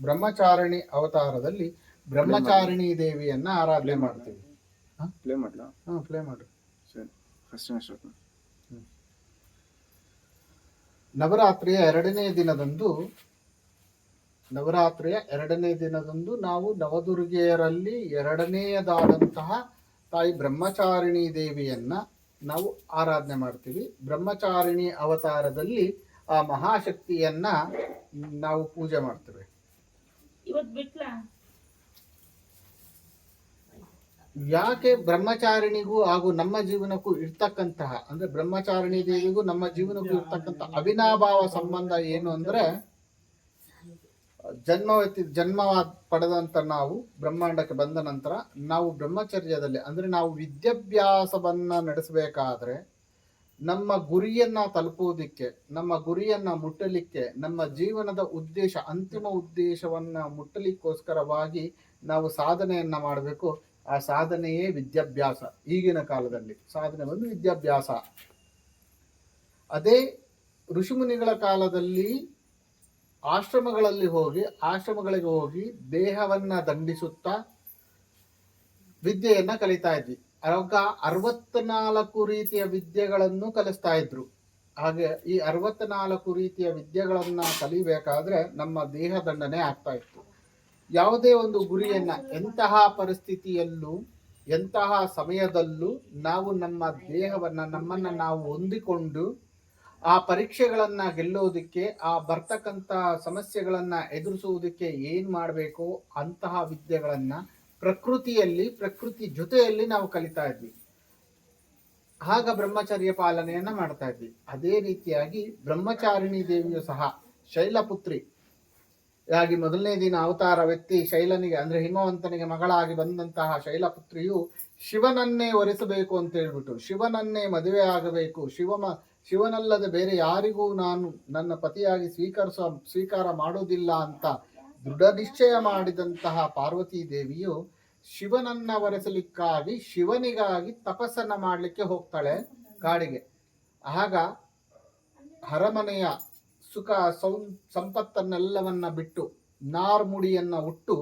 ಬ್ರಹ್ಮಚಾರಿಣಿ ಅವತಾರದಲ್ಲಿ ಬ್ರಹ್ಮಚಾರಿಣಿ ದೇವಿಯನ್ನ ಆರಾಧನೆ ಮಾಡ್ತೀವಿ. ಪ್ಲೇ ಮಾಡ್ಲಾ? ಹಾ ಪ್ಲೇ ಮಾಡ್ರಿ ಸರಿ ನವರಾತ್ರಿಯ ಎರಡನೇ ದಿನದಂದು ನವರಾತ್ರಿಯ ಎರಡನೇ ದಿನದಂದು ನಾವು ನವದುರ್ಗೆಯರಲ್ಲಿ ಎರಡನೆಯದಾದಂತಹ ತಾಯಿ ಬ್ರಹ್ಮಚಾರಿಣಿ ದೇವಿಯನ್ನ ನಾವು ಆರಾಧನೆ ಮಾಡ್ತೀವಿ. ಬ್ರಹ್ಮಚಾರಿಣಿ ಅವತಾರದಲ್ಲಿ ಆ ಮಹಾಶಕ್ತಿಯನ್ನ ನಾವು ಪೂಜೆ ಮಾಡ್ತೇವೆ. ಇವತ್ ಬಿಟ್ಲಾ? ಯಾಕೆ ಬ್ರಹ್ಮಚಾರಿಣಿಗೂ ಹಾಗೂ ನಮ್ಮ ಜೀವನಕ್ಕೂ ಇರ್ತಕ್ಕಂತಹ, ಅಂದ್ರೆ ಬ್ರಹ್ಮಚಾರಿಣಿ ದೇವಿಗೂ ನಮ್ಮ ಜೀವನಕ್ಕೂ ಇರ್ತಕ್ಕಂತ ಅವಿನಾಭಾವ ಸಂಬಂಧ ಏನು ಅಂದ್ರೆ, ಜನ್ಮ ಜನ್ಮ ಪಡೆದಂತ ನಾವು ಬ್ರಹ್ಮಾಂಡಕ್ಕೆ ಬಂದ ನಂತರ ನಾವು ಬ್ರಹ್ಮಚರ್ಯದಲ್ಲಿ, ಅಂದ್ರೆ ನಾವು ವಿದ್ಯಾಭ್ಯಾಸವನ್ನ ನಡೆಸಬೇಕಾದ್ರೆ ನಮ್ಮ ಗುರಿಯನ್ನ ತಲುಪುವುದಕ್ಕೆ, ನಮ್ಮ ಗುರಿಯನ್ನ ಮುಟ್ಟಲಿಕ್ಕೆ, ನಮ್ಮ ಜೀವನದ ಉದ್ದೇಶ, ಅಂತಿಮ ಉದ್ದೇಶವನ್ನ ಮುಟ್ಟಲಿಕ್ಕೋಸ್ಕರವಾಗಿ ನಾವು ಸಾಧನೆಯನ್ನ ಮಾಡಬೇಕು. ಆ ಸಾಧನೆಯೇ ವಿದ್ಯಾಭ್ಯಾಸ ಈಗಿನ ಕಾಲದಲ್ಲಿ. ಸಾಧನೆ ಒಂದು ವಿದ್ಯಾಭ್ಯಾಸ. ಅದೇ ಋಷಿಮುನಿಗಳ ಕಾಲದಲ್ಲಿ ಆಶ್ರಮಗಳಲ್ಲಿ ಹೋಗಿ, ಆಶ್ರಮಗಳಿಗೆ ಹೋಗಿ ದೇಹವನ್ನ ದಂಡಿಸುತ್ತಾ ವಿದ್ಯೆಯನ್ನ ಕಲಿತಾ ಇದ್ವಿ. ಆಗ ಅರವತ್ನಾಲ್ಕು ರೀತಿಯ ವಿದ್ಯೆಗಳನ್ನು ಕಲಿಸ್ತಾ ಇದ್ರು. ಹಾಗೆ ಈ ಅರವತ್ನಾಲ್ಕು ರೀತಿಯ ವಿದ್ಯೆಗಳನ್ನ ಕಲಿಬೇಕಾದ್ರೆ ನಮ್ಮ ದೇಹ ದಂಡನೆ ಆಗ್ತಾ ಇತ್ತು. ಯಾವುದೇ ಒಂದು ಗುರಿಯನ್ನ ಎಂತಹ ಪರಿಸ್ಥಿತಿಯಲ್ಲೂ, ಎಂತಹ ಸಮಯದಲ್ಲೂ ನಾವು ನಮ್ಮ ದೇಹವನ್ನ, ನಮ್ಮನ್ನ ನಾವು ಹೊಂದಿಕೊಂಡು ಆ ಪರೀಕ್ಷೆಗಳನ್ನ ಗೆಲ್ಲೋದಕ್ಕೆ, ಆ ಬರ್ತಕ್ಕಂತ ಸಮಸ್ಯೆಗಳನ್ನ ಎದುರಿಸುವುದಕ್ಕೆ ಏನ್ ಮಾಡಬೇಕು ಅಂತಹ ವಿದ್ಯೆಗಳನ್ನ ಪ್ರಕೃತಿಯಲ್ಲಿ, ಪ್ರಕೃತಿ ಜೊತೆಯಲ್ಲಿ ನಾವು ಕಲಿತಾ ಇದ್ವಿ. ಆಗ ಬ್ರಹ್ಮಚರ್ಯ ಪಾಲನೆಯನ್ನ ಮಾಡ್ತಾ ಇದ್ವಿ. ಅದೇ ರೀತಿಯಾಗಿ ಬ್ರಹ್ಮಚಾರಿಣಿ ದೇವಿಯು ಸಹ ಶೈಲಪುತ್ರಿ ಹಾಗೆ ಮೊದಲನೇ ದಿನ ಅವತಾರ ವ್ಯಕ್ತಿ ಶೈಲನಿಗೆ, ಅಂದ್ರೆ ಹಿಮವಂತನಿಗೆ ಮಗಳಾಗಿ ಬಂದಂತಹ ಶೈಲಪುತ್ರಿಯು ಶಿವನನ್ನೇ ಒರೆಸಬೇಕು ಅಂತ ಹೇಳ್ಬಿಟ್ಟು, ಶಿವನನ್ನೇ ಮದುವೆ ಆಗಬೇಕು. ಶಿವಮ ಶಿವನಲ್ಲದೆ ಬೇರೆ ಯಾರಿಗೂ ನಾನು ನನ್ನ ಪತಿಯಾಗಿ ಸ್ವೀಕರಿಸ, ಸ್ವೀಕಾರ ಮಾಡೋದಿಲ್ಲ ಅಂತ ದೃಢ ನಿಶ್ಚಯ ಮಾಡಿದಂತಹ ಪಾರ್ವತಿ ದೇವಿಯು ಶಿವನನ್ನ ಒರೆಸಲಿಕ್ಕಾಗಿ ಶಿವನಿಗಾಗಿ ತಪಸ್ಸನ್ನ ಮಾಡಲಿಕ್ಕೆ ಹೋಗ್ತಾಳೆ ಕಾಡಿಗೆ. ಆಗ ಅರಮನೆಯ ಸುಖ ಸೌ ಸಂಪತ್ತನ್ನೆಲ್ಲವನ್ನ ಬಿಟ್ಟು ನಾರ್ಮುಡಿಯನ್ನ ಉಟ್ಟು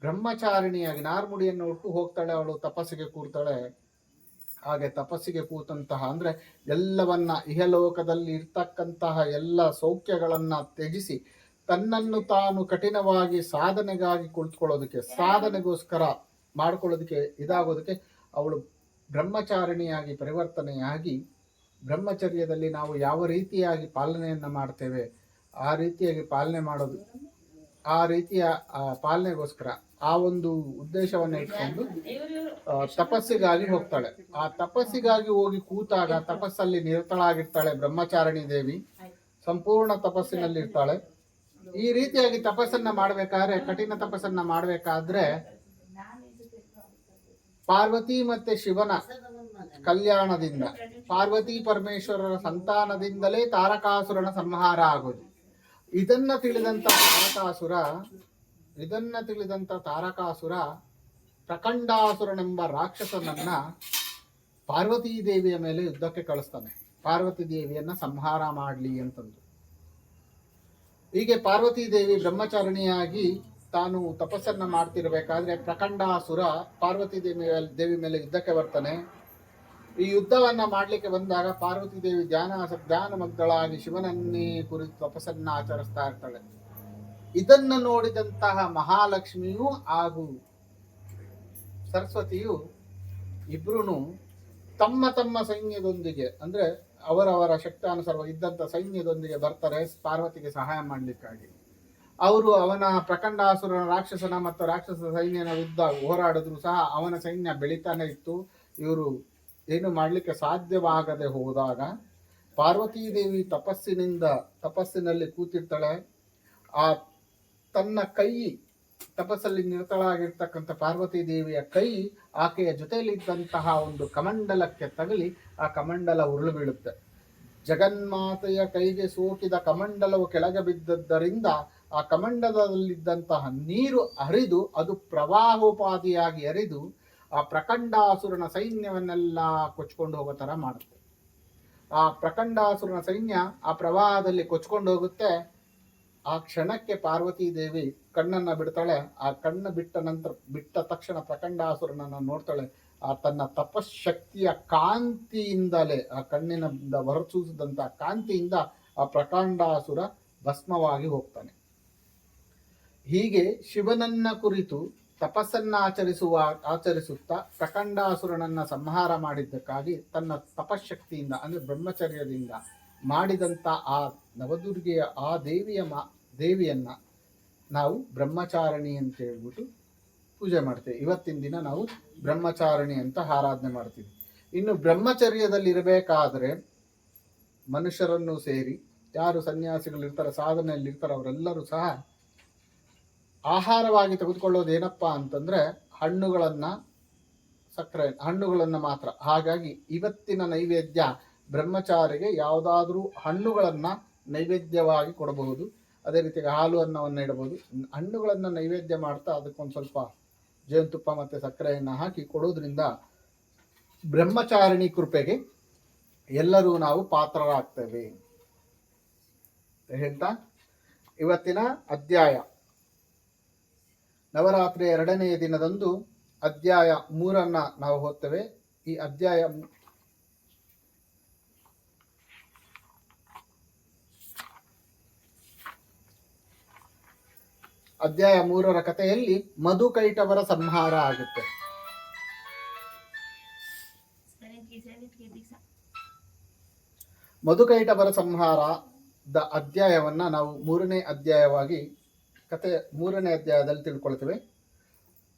ಬ್ರಹ್ಮಚಾರಿಣಿಯಾಗಿ ನಾರ್ಮುಡಿಯನ್ನು ಉಟ್ಟು ಹೋಗ್ತಾಳೆ ಅವಳು, ತಪಸ್ಸಿಗೆ ಕೂರ್ತಾಳೆ. ಹಾಗೆ ತಪಸ್ಸಿಗೆ ಕೂತಂತಹ ಅಂದ್ರೆ ಎಲ್ಲವನ್ನ ಇಹಲೋಕದಲ್ಲಿ ಇರ್ತಕ್ಕಂತಹ ಎಲ್ಲ ಸೌಖ್ಯಗಳನ್ನ ತ್ಯಜಿಸಿ ತನ್ನನ್ನು ತಾನು ಕಠಿಣವಾಗಿ ಸಾಧನೆಗಾಗಿ ಕುಳಿತುಕೊಳ್ಳೋದಕ್ಕೆ ಸಾಧನೆಗೋಸ್ಕರ ಮಾಡ್ಕೊಳ್ಳೋದಕ್ಕೆ ಇದಾಗೋದಕ್ಕೆ ಅವಳು ಬ್ರಹ್ಮಚಾರಿಣಿಯಾಗಿ ಪರಿವರ್ತನೆಯಾಗಿ ಬ್ರಹ್ಮಚರ್ಯದಲ್ಲಿ ನಾವು ಯಾವ ರೀತಿಯಾಗಿ ಪಾಲನೆಯನ್ನು ಮಾಡ್ತೇವೆ ಆ ರೀತಿಯಾಗಿ ಪಾಲನೆ ಮಾಡೋದು ಆ ರೀತಿಯ ಆ ಪಾಲನೆಗೋಸ್ಕರ ಆ ಒಂದು ಉದ್ದೇಶವನ್ನು ಇಟ್ಕೊಂಡು ತಪಸ್ಸಿಗಾಗಿ ಹೋಗ್ತಾಳೆ. ಆ ತಪಸ್ಸಿಗಾಗಿ ಹೋಗಿ ಕೂತಾಗ ತಪಸ್ಸಲ್ಲಿ ನಿರತಳಾಗಿರ್ತಾಳೆ ಬ್ರಹ್ಮಚಾರಿಣಿ ದೇವಿ. ಸಂಪೂರ್ಣ ತಪಸ್ಸಿನಲ್ಲಿ ಇರ್ತಾಳೆ ಈ ರೀತಿಯಾಗಿ ತಪಸ್ಸನ್ನ ಮಾಡ್ಬೇಕಾದ್ರೆ, ಕಠಿಣ ತಪಸ್ಸನ್ನ ಮಾಡ್ಬೇಕಾದ್ರೆ ಪಾರ್ವತಿ ಮತ್ತೆ ಶಿವನ ಕಲ್ಯಾಣದಿಂದ, ಪಾರ್ವತಿ ಪರಮೇಶ್ವರರ ಸಂತಾನದಿಂದಲೇ ತಾರಕಾಸುರನ ಸಂಹಾರ ಆಗೋದು. ಇದನ್ನ ತಿಳಿದಂತ ತಾರಕಾಸುರ, ಇದನ್ನ ತಿಳಿದಂತ ತಾರಕಾಸುರ ಪ್ರಖಂಡಾಸುರನೆಂಬ ರಾಕ್ಷಸನನ್ನ ಪಾರ್ವತೀ ದೇವಿಯ ಮೇಲೆ ಯುದ್ಧಕ್ಕೆ ಕಳಿಸ್ತಾನೆ. ಪಾರ್ವತಿ ದೇವಿಯನ್ನ ಸಂಹಾರ ಮಾಡಲಿ ಅಂತಂದು. ಹೀಗೆ ಪಾರ್ವತಿ ದೇವಿ ಬ್ರಹ್ಮಚಾರಣಿಯಾಗಿ ತಾನು ತಪಸ್ಸನ್ನ ಮಾಡ್ತಿರ್ಬೇಕಾದ್ರೆ ಪ್ರಖಂಡಾಸುರ ಪಾರ್ವತಿ ದೇವಿ ದೇವಿ ಮೇಲೆ ಯುದ್ಧಕ್ಕೆ ಬರ್ತಾನೆ. ಈ ಯುದ್ಧವನ್ನ ಮಾಡ್ಲಿಕ್ಕೆ ಬಂದಾಗ ಪಾರ್ವತಿ ದೇವಿ ಧ್ಯಾನ ಧ್ಯಾನ ಮಗ್ಗಳಾಗಿ ಶಿವನನ್ನೇ ಕುರಿತು ತಪಸ್ಸನ್ನ ಆಚರಿಸ್ತಾ ಇರ್ತಾಳೆ. ಇದನ್ನ ನೋಡಿದಂತಹ ಮಹಾಲಕ್ಷ್ಮಿಯು ಹಾಗೂ ಸರಸ್ವತಿಯು ಇಬ್ರು ತಮ್ಮ ತಮ್ಮ ಸೈನ್ಯದೊಂದಿಗೆ, ಅಂದ್ರೆ ಅವರವರ ಶಕ್ತಾನುಸಾರ ಇದ್ದಂಥ ಸೈನ್ಯದೊಂದಿಗೆ ಬರ್ತಾರೆ, ಪಾರ್ವತಿಗೆ ಸಹಾಯ ಮಾಡಲಿಕ್ಕಾಗಿ. ಅವರು ಅವನ ಪ್ರಖಂಡಾಸುರನ ರಾಕ್ಷಸನ ಮತ್ತು ರಾಕ್ಷಸ ಸೈನ್ಯನ ವಿರುದ್ಧ ಹೋರಾಡಿದ್ರು ಸಹ ಅವನ ಸೈನ್ಯ ಬೆಳಿತಾನೆ ಇತ್ತು. ಇವರು ಏನು ಮಾಡಲಿಕ್ಕೆ ಸಾಧ್ಯವಾಗದೆ ಹೋದಾಗ ಪಾರ್ವತೀ ದೇವಿ ತಪಸ್ಸಿನಿಂದ, ತಪಸ್ಸಿನಲ್ಲಿ ಕೂತಿರ್ತಾಳೆ. ಆ ತನ್ನ ಕೈ ತಪಸ್ಸಲ್ಲಿ ನಿರತಳಾಗಿರ್ತಕ್ಕಂಥ ಪಾರ್ವತಿ ದೇವಿಯ ಕೈ ಆಕೆಯ ಜೊತೆಯಲ್ಲಿದ್ದಂತಹ ಒಂದು ಕಮಂಡಲಕ್ಕೆ ತಗಲಿ, ಆ ಕಮಂಡಲ ಉರುಳು ಬೀಳುತ್ತೆ ಜಗನ್ಮಾತೆಯ ಕೈಗೆ ಸೋಕಿದ ಕಮಂಡಲವು ಕೆಳಗೆ ಬಿದ್ದದ್ದರಿಂದ ಆ ಕಮಂಡಲದಲ್ಲಿದ್ದಂತಹ ನೀರು ಹರಿದು ಅದು ಪ್ರವಾಹೋಪಾದಿಯಾಗಿ ಹರಿದು ಆ ಪ್ರಖಂಡಾಸುರನ ಸೈನ್ಯವನ್ನೆಲ್ಲ ಕೊಚ್ಕೊಂಡು ಹೋಗೋ ತರ ಮಾಡುತ್ತೆ. ಆ ಪ್ರಖಂಡಾಸುರನ ಸೈನ್ಯ ಆ ಪ್ರವಾಹದಲ್ಲಿ ಕೊಚ್ಕೊಂಡು ಹೋಗುತ್ತೆ. ಆ ಕ್ಷಣಕ್ಕೆ ಪಾರ್ವತಿ ದೇವಿ ಕಣ್ಣನ್ನ ಬಿಡ್ತಾಳೆ. ಆ ಕಣ್ಣು ಬಿಟ್ಟ ನಂತರ, ಬಿಟ್ಟ ತಕ್ಷಣ ಪ್ರಖಂಡಾಸುರನನ್ನ ನೋಡ್ತಾಳೆ. ಆ ತನ್ನ ತಪಶಕ್ತಿಯ ಕಾಂತಿಯಿಂದಲೇ, ಆ ಕಣ್ಣಿನಿಂದ ಹೊರಸೂಸಿದಂಥ ಕಾಂತಿಯಿಂದ ಆ ಪ್ರಕಾಂಡಾಸುರ ಭಸ್ಮವಾಗಿ ಹೋಗ್ತಾನೆ. ಹೀಗೆ ಶಿವನನ್ನ ಕುರಿತು ತಪಸ್ಸನ್ನ ಆಚರಿಸುವ, ಆಚರಿಸುತ್ತಾ ಪ್ರಕಂಡಾಸುರನನ್ನ ಸಂಹಾರ ಮಾಡಿದ್ದಕ್ಕಾಗಿ ತನ್ನ ತಪಶಕ್ತಿಯಿಂದ ಅಂದ್ರೆ ಬ್ರಹ್ಮಚರ್ಯದಿಂದ ಮಾಡಿದಂತ ಆ ನವದುರ್ಗೆಯ ಆ ದೇವಿಯ ಮಾ, ದೇವಿಯನ್ನ ನಾವು ಬ್ರಹ್ಮಚಾರಣಿ ಅಂತ ಹೇಳ್ಬಿಟ್ಟು ಪೂಜೆ ಮಾಡ್ತೇವೆ. ಇವತ್ತಿನ ದಿನ ನಾವು ಬ್ರಹ್ಮಚಾರಿಣಿ ಅಂತ ಆರಾಧನೆ ಮಾಡ್ತೀವಿ. ಇನ್ನು ಬ್ರಹ್ಮಚರ್ಯದಲ್ಲಿ ಇರಬೇಕಾದ್ರೆ ಮನುಷ್ಯರನ್ನು ಸೇರಿ, ಯಾರು ಸನ್ಯಾಸಿಗಳು ಇರ್ತಾರೆ ಸಾಧನೆಯಲ್ಲಿ ಇರ್ತಾರೆ ಅವರೆಲ್ಲರೂ ಸಹ ಆಹಾರವಾಗಿ ತೆಗೆದುಕೊಳ್ಳೋದು ಏನಪ್ಪ ಅಂತಂದ್ರೆ ಹಣ್ಣುಗಳನ್ನ ಸಕ್ಕರೆ, ಹಣ್ಣುಗಳನ್ನು ಮಾತ್ರ. ಹಾಗಾಗಿ ಇವತ್ತಿನ ನೈವೇದ್ಯ ಬ್ರಹ್ಮಚಾರಿಗೆ ಯಾವುದಾದ್ರೂ ಹಣ್ಣುಗಳನ್ನು ನೈವೇದ್ಯವಾಗಿ ಕೊಡಬಹುದು. ಅದೇ ರೀತಿಯಾಗಿ ಹಾಲು ಅನ್ನವನ್ನು ಇಡಬಹುದು ಹಣ್ಣುಗಳನ್ನು ನೈವೇದ್ಯ ಮಾಡ್ತಾ ಅದಕ್ಕೊಂದು ಸ್ವಲ್ಪ ಜೇನುತುಪ್ಪ ಮತ್ತು ಸಕ್ಕರೆಯನ್ನು ಹಾಕಿ ಕೊಡೋದ್ರಿಂದ ಬ್ರಹ್ಮಚಾರಿಣಿ ಕೃಪೆಗೆ ಎಲ್ಲರೂ ನಾವು ಪಾತ್ರರಾಗ್ತೇವೆ ಹೇಳ್ತಾ ಇವತ್ತಿನ ಅಧ್ಯಾಯ. ನವರಾತ್ರಿ ಎರಡನೆಯ ದಿನದಂದು ಅಧ್ಯಾಯ ಮೂರನ್ನು ನಾವು ಓದ್ತೇವೆ. ಈ ಅಧ್ಯಾಯ ಅಧ್ಯಾಯ ಮೂರರ ಕಥೆಯಲ್ಲಿ ಮಧುಕೈಟವರ ಸಂಹಾರ ಆಗುತ್ತೆ. ಮಧುಕೈಟವರ ಸಂಹಾರದ ಅಧ್ಯಾಯವನ್ನ ನಾವು ಮೂರನೇ ಅಧ್ಯಾಯವಾಗಿ ಕತೆ ಮೂರನೇ ಅಧ್ಯಾಯದಲ್ಲಿ ತಿಳ್ಕೊಳ್ತೇವೆ.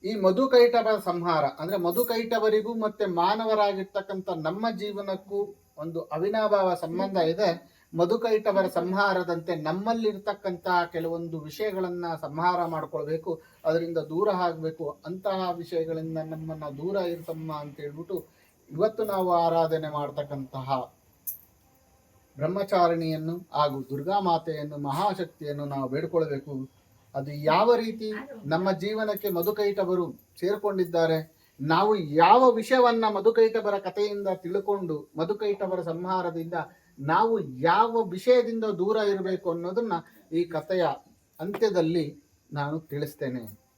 ಈ ಮಧುಕೈಟವರ ಸಂಹಾರ ಅಂದ್ರೆ ಮಧುಕೈಟವರಿಗೂ ಮತ್ತೆ ಮಾನವರಾಗಿರ್ತಕ್ಕಂಥ ನಮ್ಮ ಜೀವನಕ್ಕೂ ಒಂದು ಅವಿನಾಭಾವ ಸಂಬಂಧ ಇದೆ. ಮಧುಕೈಟವರ ಸಂಹಾರದಂತೆ ನಮ್ಮಲ್ಲಿರ್ತಕ್ಕಂತಹ ಕೆಲವೊಂದು ವಿಷಯಗಳನ್ನ ಸಂಹಾರ ಮಾಡ್ಕೊಳ್ಬೇಕು, ಅದರಿಂದ ದೂರ ಆಗಬೇಕು, ಅಂತಹ ವಿಷಯಗಳಿಂದ ನಮ್ಮನ್ನ ದೂರ ಇರ್ತಮ್ಮ ಅಂತ ಹೇಳ್ಬಿಟ್ಟು ಇವತ್ತು ನಾವು ಆರಾಧನೆ ಮಾಡ್ತಕ್ಕಂತಹ ಬ್ರಹ್ಮಚಾರಿಣಿಯನ್ನು ಹಾಗೂ ದುರ್ಗಾ ಮಾತೆಯನ್ನು, ಮಹಾಶಕ್ತಿಯನ್ನು ನಾವು ಬೇಡ್ಕೊಳ್ಬೇಕು. ಅದು ಯಾವ ರೀತಿ ನಮ್ಮ ಜೀವನಕ್ಕೆ ಮಧುಕೈಟವರು ಸೇರ್ಕೊಂಡಿದ್ದಾರೆ, ನಾವು ಯಾವ ವಿಷಯವನ್ನ ಮಧುಕೈಟವರ ಕಥೆಯಿಂದ ತಿಳ್ಕೊಂಡು ಮಧುಕೈಟವರ ಸಂಹಾರದಿಂದ ನಾವು ಯಾವ ವಿಷಯದಿಂದ ದೂರ ಇರಬೇಕು ಅನ್ನೋದನ್ನ ಈ ಕಥೆಯ ಅಂತ್ಯದಲ್ಲಿ ನಾನು ತಿಳಿಸ್ತೇನೆ.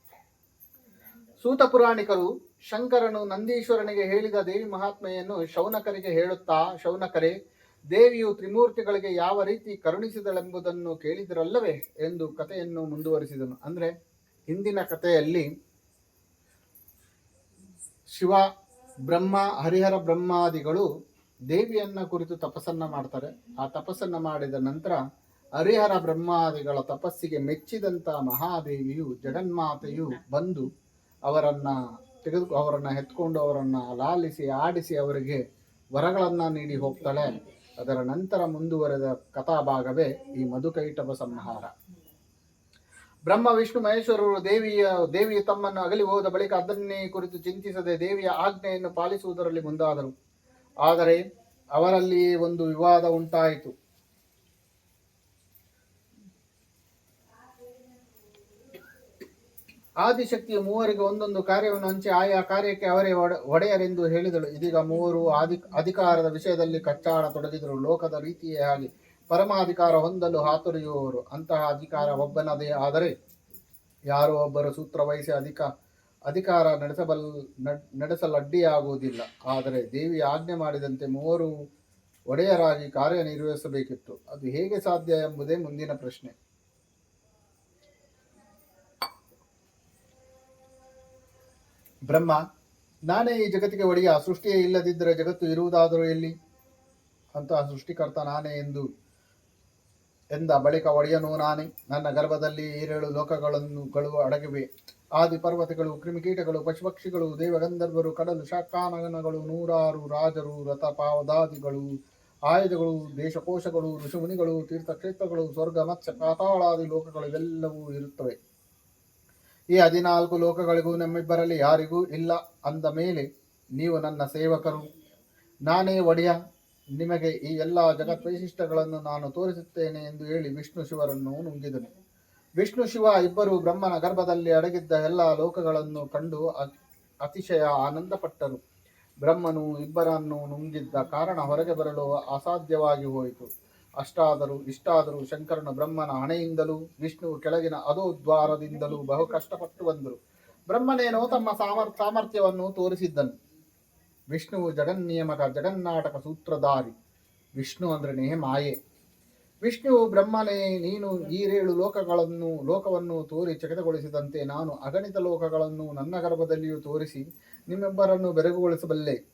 ಸೂತ ಪುರಾಣಿಕರು ಶಂಕರನು ನಂದೀಶ್ವರನಿಗೆ ಹೇಳಿದ ದೇವಿ ಮಹಾತ್ಮೆಯನ್ನು ಶೌನಕರಿಗೆ ಹೇಳುತ್ತಾ, ಶೌನಕರೇ, ದೇವಿಯು ತ್ರಿಮೂರ್ತಿಗಳಿಗೆ ಯಾವ ರೀತಿ ಕರುಣಿಸಿದಳೆಂಬುದನ್ನು ಕೇಳಿದರಲ್ಲವೇ? ಎಂದು ಕಥೆಯನ್ನು ಮುಂದುವರಿಸಿದನು. ಅಂದ್ರೆ ಹಿಂದಿನ ಕಥೆಯಲ್ಲಿ ಶಿವ, ಬ್ರಹ್ಮ, ಹರಿಹರ ಬ್ರಹ್ಮಾದಿಗಳು ದೇವಿಯನ್ನ ಕುರಿತು ತಪಸ್ಸನ್ನ ಮಾಡ್ತಾರೆ. ಆ ತಪಸ್ಸನ್ನ ಮಾಡಿದ ನಂತರ ಹರಿಹರ ಬ್ರಹ್ಮಾದಿಗಳ ತಪಸ್ಸಿಗೆ ಮೆಚ್ಚಿದಂತ ಮಹಾದೇವಿಯು ಜಗನ್ಮಾತೆಯು ಬಂದು ಅವರನ್ನ ತೆಗೆದು ಅವರನ್ನ ಎತ್ಕೊಂಡು ಅವರನ್ನ ಲಾಲಿಸಿ, ಆಡಿಸಿ ಅವರಿಗೆ ವರಗಳನ್ನ ನೀಡಿ ಹೋಗ್ತಾಳೆ. ಅದರ ನಂತರ ಮುಂದುವರೆದ ಕಥಾಭಾಗವೇ ಈ ಮಧುಕೈಟಭ ಸಂಹಾರ. ಬ್ರಹ್ಮ, ವಿಷ್ಣು, ಮಹೇಶ್ವರರು ದೇವಿಯ, ದೇವಿಯು ತಮ್ಮನ್ನು ಅಗಲಿ ಹೋದ ಬಳಿಕ ಅದನ್ನೇ ಕುರಿತು ಚಿಂತಿಸದೆ ದೇವಿಯ ಆಜ್ಞೆಯನ್ನು ಪಾಲಿಸುವುದರಲ್ಲಿ ಮುಂದಾದರು. ಆದರೆ ಅವರಲ್ಲಿ ಒಂದು ವಿವಾದ ಉಂಟಾಯಿತು. ಆದಿಶಕ್ತಿಯ ಮೂವರಿಗೆ ಒಂದೊಂದು ಕಾರ್ಯವನ್ನು ಹಂಚಿ ಆಯಾ ಕಾರ್ಯಕ್ಕೆ ಅವರೇ ಒಡ- ಒಡೆಯರೆಂದು ಹೇಳಿದಳು. ಇದೀಗ ಮೂವರು ಆದಿ, ಅಧಿಕಾರದ ವಿಷಯದಲ್ಲಿ ಕಚ್ಚಾಡ ತೊಡಗಿದರು. ಲೋಕದ ರೀತಿಯೇ ಆಗಿ ಪರಮಾಧಿಕಾರ ಹೊಂದಲು ಹಾತೊರೆಯುವವರು. ಅಂತಹ ಅಧಿಕಾರ ಒಬ್ಬನದೇ. ಆದರೆ ಯಾರೋ ಒಬ್ಬರು ಸೂತ್ರ ವಹಿಸಿ ಅಧಿಕ ಅಧಿಕಾರ ನಡೆಸಬಲ್ ನಡೆಸಲಡ್ಡಿಯಾಗುವುದಿಲ್ಲ. ಆದರೆ ದೇವಿ ಆಜ್ಞೆ ಮಾಡಿದಂತೆ ಮೂವರು ಒಡೆಯರಾಗಿ ಕಾರ್ಯನಿರ್ವಹಿಸಬೇಕಿತ್ತು. ಅದು ಹೇಗೆ ಸಾಧ್ಯ ಎಂಬುದೇ ಮುಂದಿನ ಪ್ರಶ್ನೆ. ಬ್ರಹ್ಮ, ನಾನೇ ಈ ಜಗತ್ತಿಗೆ ಒಡೆಯ. ಸೃಷ್ಟಿಯೇ ಇಲ್ಲದಿದ್ದರೆ ಜಗತ್ತು ಇರುವುದಾದರೂ ಎಲ್ಲಿ? ಅಂತಹ ಸೃಷ್ಟಿಕರ್ತ ನಾನೇ ಎಂದು ಎಂದ ಬಳಿಕ ಒಡೆಯನು ನಾನೇ, ನನ್ನ ಗರ್ಭದಲ್ಲಿ ಏರೇಳು ಲೋಕಗಳನ್ನು ಗಳು ಅಡಗಿವೆ. ಆದಿ ಪರ್ವತಗಳು, ಕ್ರಿಮಿಕೀಟಗಳು, ಪಶುಪಕ್ಷಿಗಳು, ದೇವಗಂಧರ್ವರು, ಕಡಲು, ಶಾಖಾನಗನಗಳು, ನೂರಾರು ರಾಜರು, ರಥಪಾವದಾದಿಗಳು, ಆಯುಧಗಳು, ದೇಶಕೋಶಗಳು, ಋಷಿಮುನಿಗಳು, ತೀರ್ಥಕ್ಷೇತ್ರಗಳು, ಸ್ವರ್ಗ, ಮತ್ಸ್ಯ, ಪಾತಾಳಾದಿ ಲೋಕಗಳು ಇವೆಲ್ಲವೂ ಇರುತ್ತವೆ. ಈ ಹದಿನಾಲ್ಕು ಲೋಕಗಳಿಗೂ ನಮ್ಮಿಬ್ಬರಲ್ಲಿ ಯಾರಿಗೂ ಇಲ್ಲ. ಅಂದ ಮೇಲೆ, ನೀವು ನನ್ನ ಸೇವಕರು. ನಾನೇ ಒಡೆಯ. ನಿಮಗೆ ಈ ಎಲ್ಲ ಜಗತ್ ವೈಶಿಷ್ಟ್ಯಗಳನ್ನು ನಾನು ತೋರಿಸುತ್ತೇನೆ ಎಂದು ಹೇಳಿ ವಿಷ್ಣು ಶಿವರನ್ನು ನುಂಗಿದನು. ವಿಷ್ಣು ಶಿವ ಇಬ್ಬರು ಬ್ರಹ್ಮನ ಗರ್ಭದಲ್ಲಿ ಅಡಗಿದ್ದ ಎಲ್ಲ ಲೋಕಗಳನ್ನು ಕಂಡು ಅತಿಶಯ ಆನಂದಪಟ್ಟರು. ಬ್ರಹ್ಮನು ಇಬ್ಬರನ್ನು ನುಂಗಿದ್ದ ಕಾರಣ ಹೊರಗೆ ಬರಲು ಅಸಾಧ್ಯವಾಗಿ ಹೋಯಿತು. ಅಷ್ಟಾದರೂ, ಇಷ್ಟಾದರೂ ಶಂಕರನು ಬ್ರಹ್ಮನ ಹಣೆಯಿಂದಲೂ ವಿಷ್ಣು ಕೆಳಗಿನ ಅಧೋದ್ವಾರದಿಂದಲೂ ಬಹು ಕಷ್ಟಪಟ್ಟು ಬಂದರು. ಬ್ರಹ್ಮನೇನೋ ತಮ್ಮ ಸಾಮರ್, ಸಾಮರ್ಥ್ಯವನ್ನು ತೋರಿಸಿದ್ದನು. ವಿಷ್ಣುವು ಜಗನ್ನಿಯಮಕ ಜಗನ್ನಾಟಕ ಸೂತ್ರಧಾರಿ. ವಿಷ್ಣು ಅಂದ್ರನೇ ಮಾಯೆ. ವಿಷ್ಣುವು ಬ್ರಹ್ಮನೇ, ನೀನು ಈರೇಳು ಲೋಕಗಳನ್ನು, ಲೋಕವನ್ನು ತೋರಿ ಚಕಿತಗೊಳಿಸಿದಂತೆ ನಾನು ಅಗಣಿತ ಲೋಕಗಳನ್ನು ನನ್ನ ಗರ್ಭದಲ್ಲಿಯೂ ತೋರಿಸಿ ನಿಮ್ಮೆಬ್ಬರನ್ನು ಬೆರಗುಗೊಳಿಸಬಲ್ಲೆ.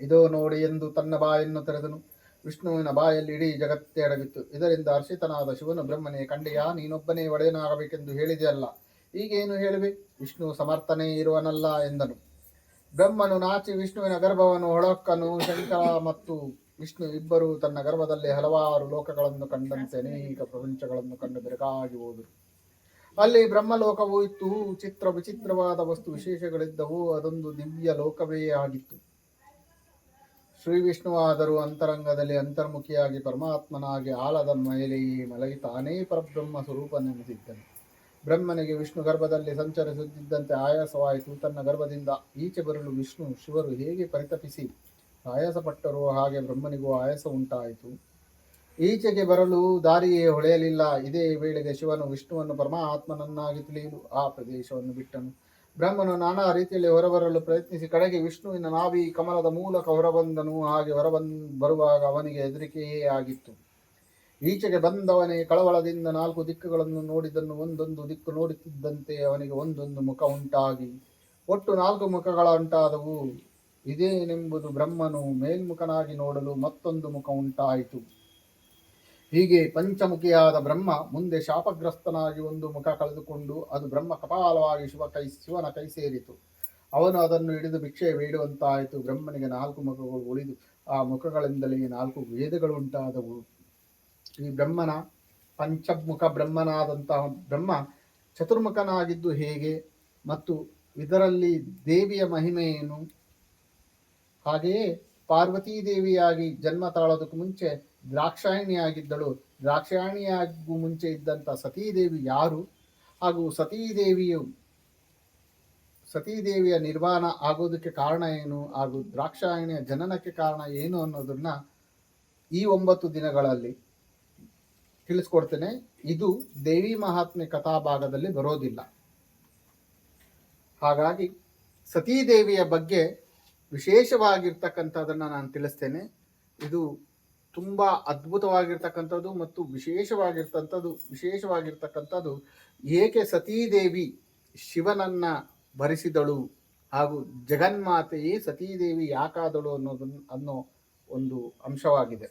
ಇದೋ ನೋಡಿ ಎಂದು ತನ್ನ ಬಾಯನ್ನು ತೆರೆದನು. ವಿಷ್ಣುವಿನ ಬಾಯಲ್ಲಿ ಇಡೀ ಜಗತ್ತೇ ಅಡಗಿತ್ತು ಇದರಿಂದ ಹರ್ಷಿತನಾದ ಶಿವನು ಬ್ರಹ್ಮನೇ ಕಂಡೆಯಾ ನೀನೊಬ್ಬನೇ ಒಡೆಯನಾಗಬೇಕೆಂದು ಹೇಳಿದೆಯಲ್ಲ ಈಗೇನು ಹೇಳುವೆ? ವಿಷ್ಣು ಸಮರ್ಥನೇ ಇರುವನಲ್ಲ ಎಂದನು. ಬ್ರಹ್ಮನು ನಾಚಿ ವಿಷ್ಣುವಿನ ಗರ್ಭವನ್ನು ಹೊಳಕ್ಕನು ಶಂಕರ ಮತ್ತು ವಿಷ್ಣು ಇಬ್ಬರು ತನ್ನ ಗರ್ಭದಲ್ಲಿ ಹಲವಾರು ಲೋಕಗಳನ್ನು ಕಂಡಂತೆ, ಅನೇಕ ಪ್ರಪಂಚಗಳನ್ನು ಕಂಡು ಬೆರಗಾಗಿ ಹೋದರು. ಅಲ್ಲಿ ಬ್ರಹ್ಮಲೋಕವು ಇತ್ತು, ಚಿತ್ರ ವಿಚಿತ್ರವಾದ ವಸ್ತು ವಿಶೇಷಗಳಿದ್ದವು, ಅದೊಂದು ದಿವ್ಯ ಲೋಕವೇ ಆಗಿತ್ತು. ಶ್ರೀ ವಿಷ್ಣುವಾದರೂ ಅಂತರಂಗದಲ್ಲಿ ಅಂತರ್ಮುಖಿಯಾಗಿ ಪರಮಾತ್ಮನಾಗಿ ಆಲದ ಮೇಲೆಯೇ ಮಲಗಿ ತಾನೇ ಪರಬ್ರಹ್ಮ ಸ್ವರೂಪನೆನಿಸಿದ್ದನು. ಬ್ರಹ್ಮನಿಗೆ ವಿಷ್ಣು ಗರ್ಭದಲ್ಲಿ ಸಂಚರಿಸುತ್ತಿದ್ದಂತೆ ಆಯಾಸವಾಯಿತು. ತನ್ನ ಗರ್ಭದಿಂದ ಈಚೆ ಬರಲು ವಿಷ್ಣು ಶಿವರು ಹೇಗೆ ಪರಿತಪಿಸಿ? ಆಯಾಸಪಟ್ಟರೋ ಹಾಗೆ ಬ್ರಹ್ಮನಿಗೂ ಆಯಾಸ ಉಂಟಾಯಿತು. ಈಚೆಗೆ ಬರಲು ದಾರಿಯೇ ಹೊಳೆಯಲಿಲ್ಲ. ಇದೇ ವೇಳೆಗೆ ಶಿವನು ವಿಷ್ಣುವನ್ನು ಪರಮಾತ್ಮನನ್ನಾಗಿ ತಿಳಿಯಲು ಆ ಪ್ರದೇಶವನ್ನು ಬಿಟ್ಟನು. ಬ್ರಹ್ಮನು ನಾನಾ ರೀತಿಯಲ್ಲಿ ಹೊರಬರಲು ಪ್ರಯತ್ನಿಸಿ ಕಡೆಗೆ ವಿಷ್ಣುವಿನ ನಾಭಿ ಕಮಲದ ಮೂಲಕ ಹೊರಬಂದನು. ಹಾಗೆ ಹೊರಬಂದ್ ಬರುವಾಗ ಅವನಿಗೆ ಹೆದರಿಕೆಯೇ ಆಗಿತ್ತು. ಈಚೆಗೆ ಬಂದವನೇ ಕಳವಳದಿಂದ ನಾಲ್ಕು ದಿಕ್ಕುಗಳನ್ನು ನೋಡಿದ್ದನ್ನು ಒಂದೊಂದು ದಿಕ್ಕು ನೋಡುತ್ತಿದ್ದಂತೆ ಅವನಿಗೆ ಒಂದೊಂದು ಮುಖ ಉಂಟಾಗಿ. ಒಟ್ಟು ನಾಲ್ಕು ಮುಖಗಳ ಉಂಟಾದವು. ಇದೇನೆಂಬುದು ಬ್ರಹ್ಮನು ಮೇಲ್ಮುಖನಾಗಿ ನೋಡಲು ಮತ್ತೊಂದು ಮುಖ ಉಂಟಾಯಿತು. ಹೀಗೆ ಪಂಚಮುಖಿಯಾದ ಬ್ರಹ್ಮ ಮುಂದೆ ಶಾಪಗ್ರಸ್ತನಾಗಿ ಒಂದು ಮುಖ ಕಳೆದುಕೊಂಡು ಅದು ಬ್ರಹ್ಮ ಕಪಾಲವಾಗಿ ಶಿವ ಕೈ, ಶಿವನ ಕೈ ಸೇರಿತು. ಅವನು ಅದನ್ನು ಹಿಡಿದು ಭಿಕ್ಷೆ ಬೇಡುವಂತಾಯಿತು. ಬ್ರಹ್ಮನಿಗೆ ನಾಲ್ಕು ಮುಖಗಳು ಉಳಿದು, ಆ ಮುಖಗಳಿಂದಲೇ ನಾಲ್ಕು ವೇದಗಳು ಉಂಟಾದವು. ಈ ಬ್ರಹ್ಮನ ಪಂಚಮುಖ ಬ್ರಹ್ಮನಾದಂತಹ ಬ್ರಹ್ಮ ಚತುರ್ಮುಖನಾಗಿದ್ದು ಹೇಗೆ ಮತ್ತು ಇದರಲ್ಲಿ ದೇವಿಯ ಮಹಿಮೆಯೇನು ಹಾಗೆಯೇ ಪಾರ್ವತೀ ದೇವಿಯಾಗಿ ಜನ್ಮ ತಾಳೋದಕ್ಕೂ ಮುಂಚೆ ದ್ರಾಕ್ಷಾಯಣಿಯಾಗಿದ್ದಳು. ದ್ರಾಕ್ಷಾಯಣಿಯಾಗೂ ಮುಂಚೆ ಇದ್ದಂಥ ಸತೀದೇವಿ ಯಾರು? ಹಾಗೂ ಸತೀದೇವಿಯು ಸತೀದೇವಿಯ ನಿರ್ವಾಣ ಆಗೋದಕ್ಕೆ ಕಾರಣ ಏನು? ಹಾಗೂ ದ್ರಾಕ್ಷಾಯಣಿಯ ಜನನಕ್ಕೆ ಕಾರಣ ಏನು ಅನ್ನೋದನ್ನು ಈ ಒಂಬತ್ತು ದಿನಗಳಲ್ಲಿ ತಿಳಿಸ್ಕೊಡ್ತೇನೆ. ಇದು ದೇವಿ ಮಹಾತ್ಮೆ ಕಥಾಭಾಗದಲ್ಲಿ ಬರೋದಿಲ್ಲ. ಹಾಗಾಗಿ ಸತೀದೇವಿಯ ಬಗ್ಗೆ ವಿಶೇಷವಾಗಿರ್ತಕ್ಕಂಥದ್ದನ್ನು ನಾನು ತಿಳಿಸ್ತೇನೆ. ಇದು ತುಂಬ ಅದ್ಭುತವಾಗಿರ್ತಕ್ಕಂಥದ್ದು ಮತ್ತು ವಿಶೇಷವಾಗಿರ್ತಂಥದ್ದು ವಿಶೇಷವಾಗಿರ್ತಕ್ಕಂಥದ್ದು ಏಕೆ ಸತೀದೇವಿ ಶಿವನನ್ನ ಭರಿಸಿದಳು ಹಾಗೂ ಜಗನ್ಮಾತೆಯೇ ಸತೀದೇವಿ ಯಾಕಾದಳು ಅನ್ನೋದನ್ನು ಅನ್ನೋ ಒಂದು ಅಂಶವಾಗಿದೆ.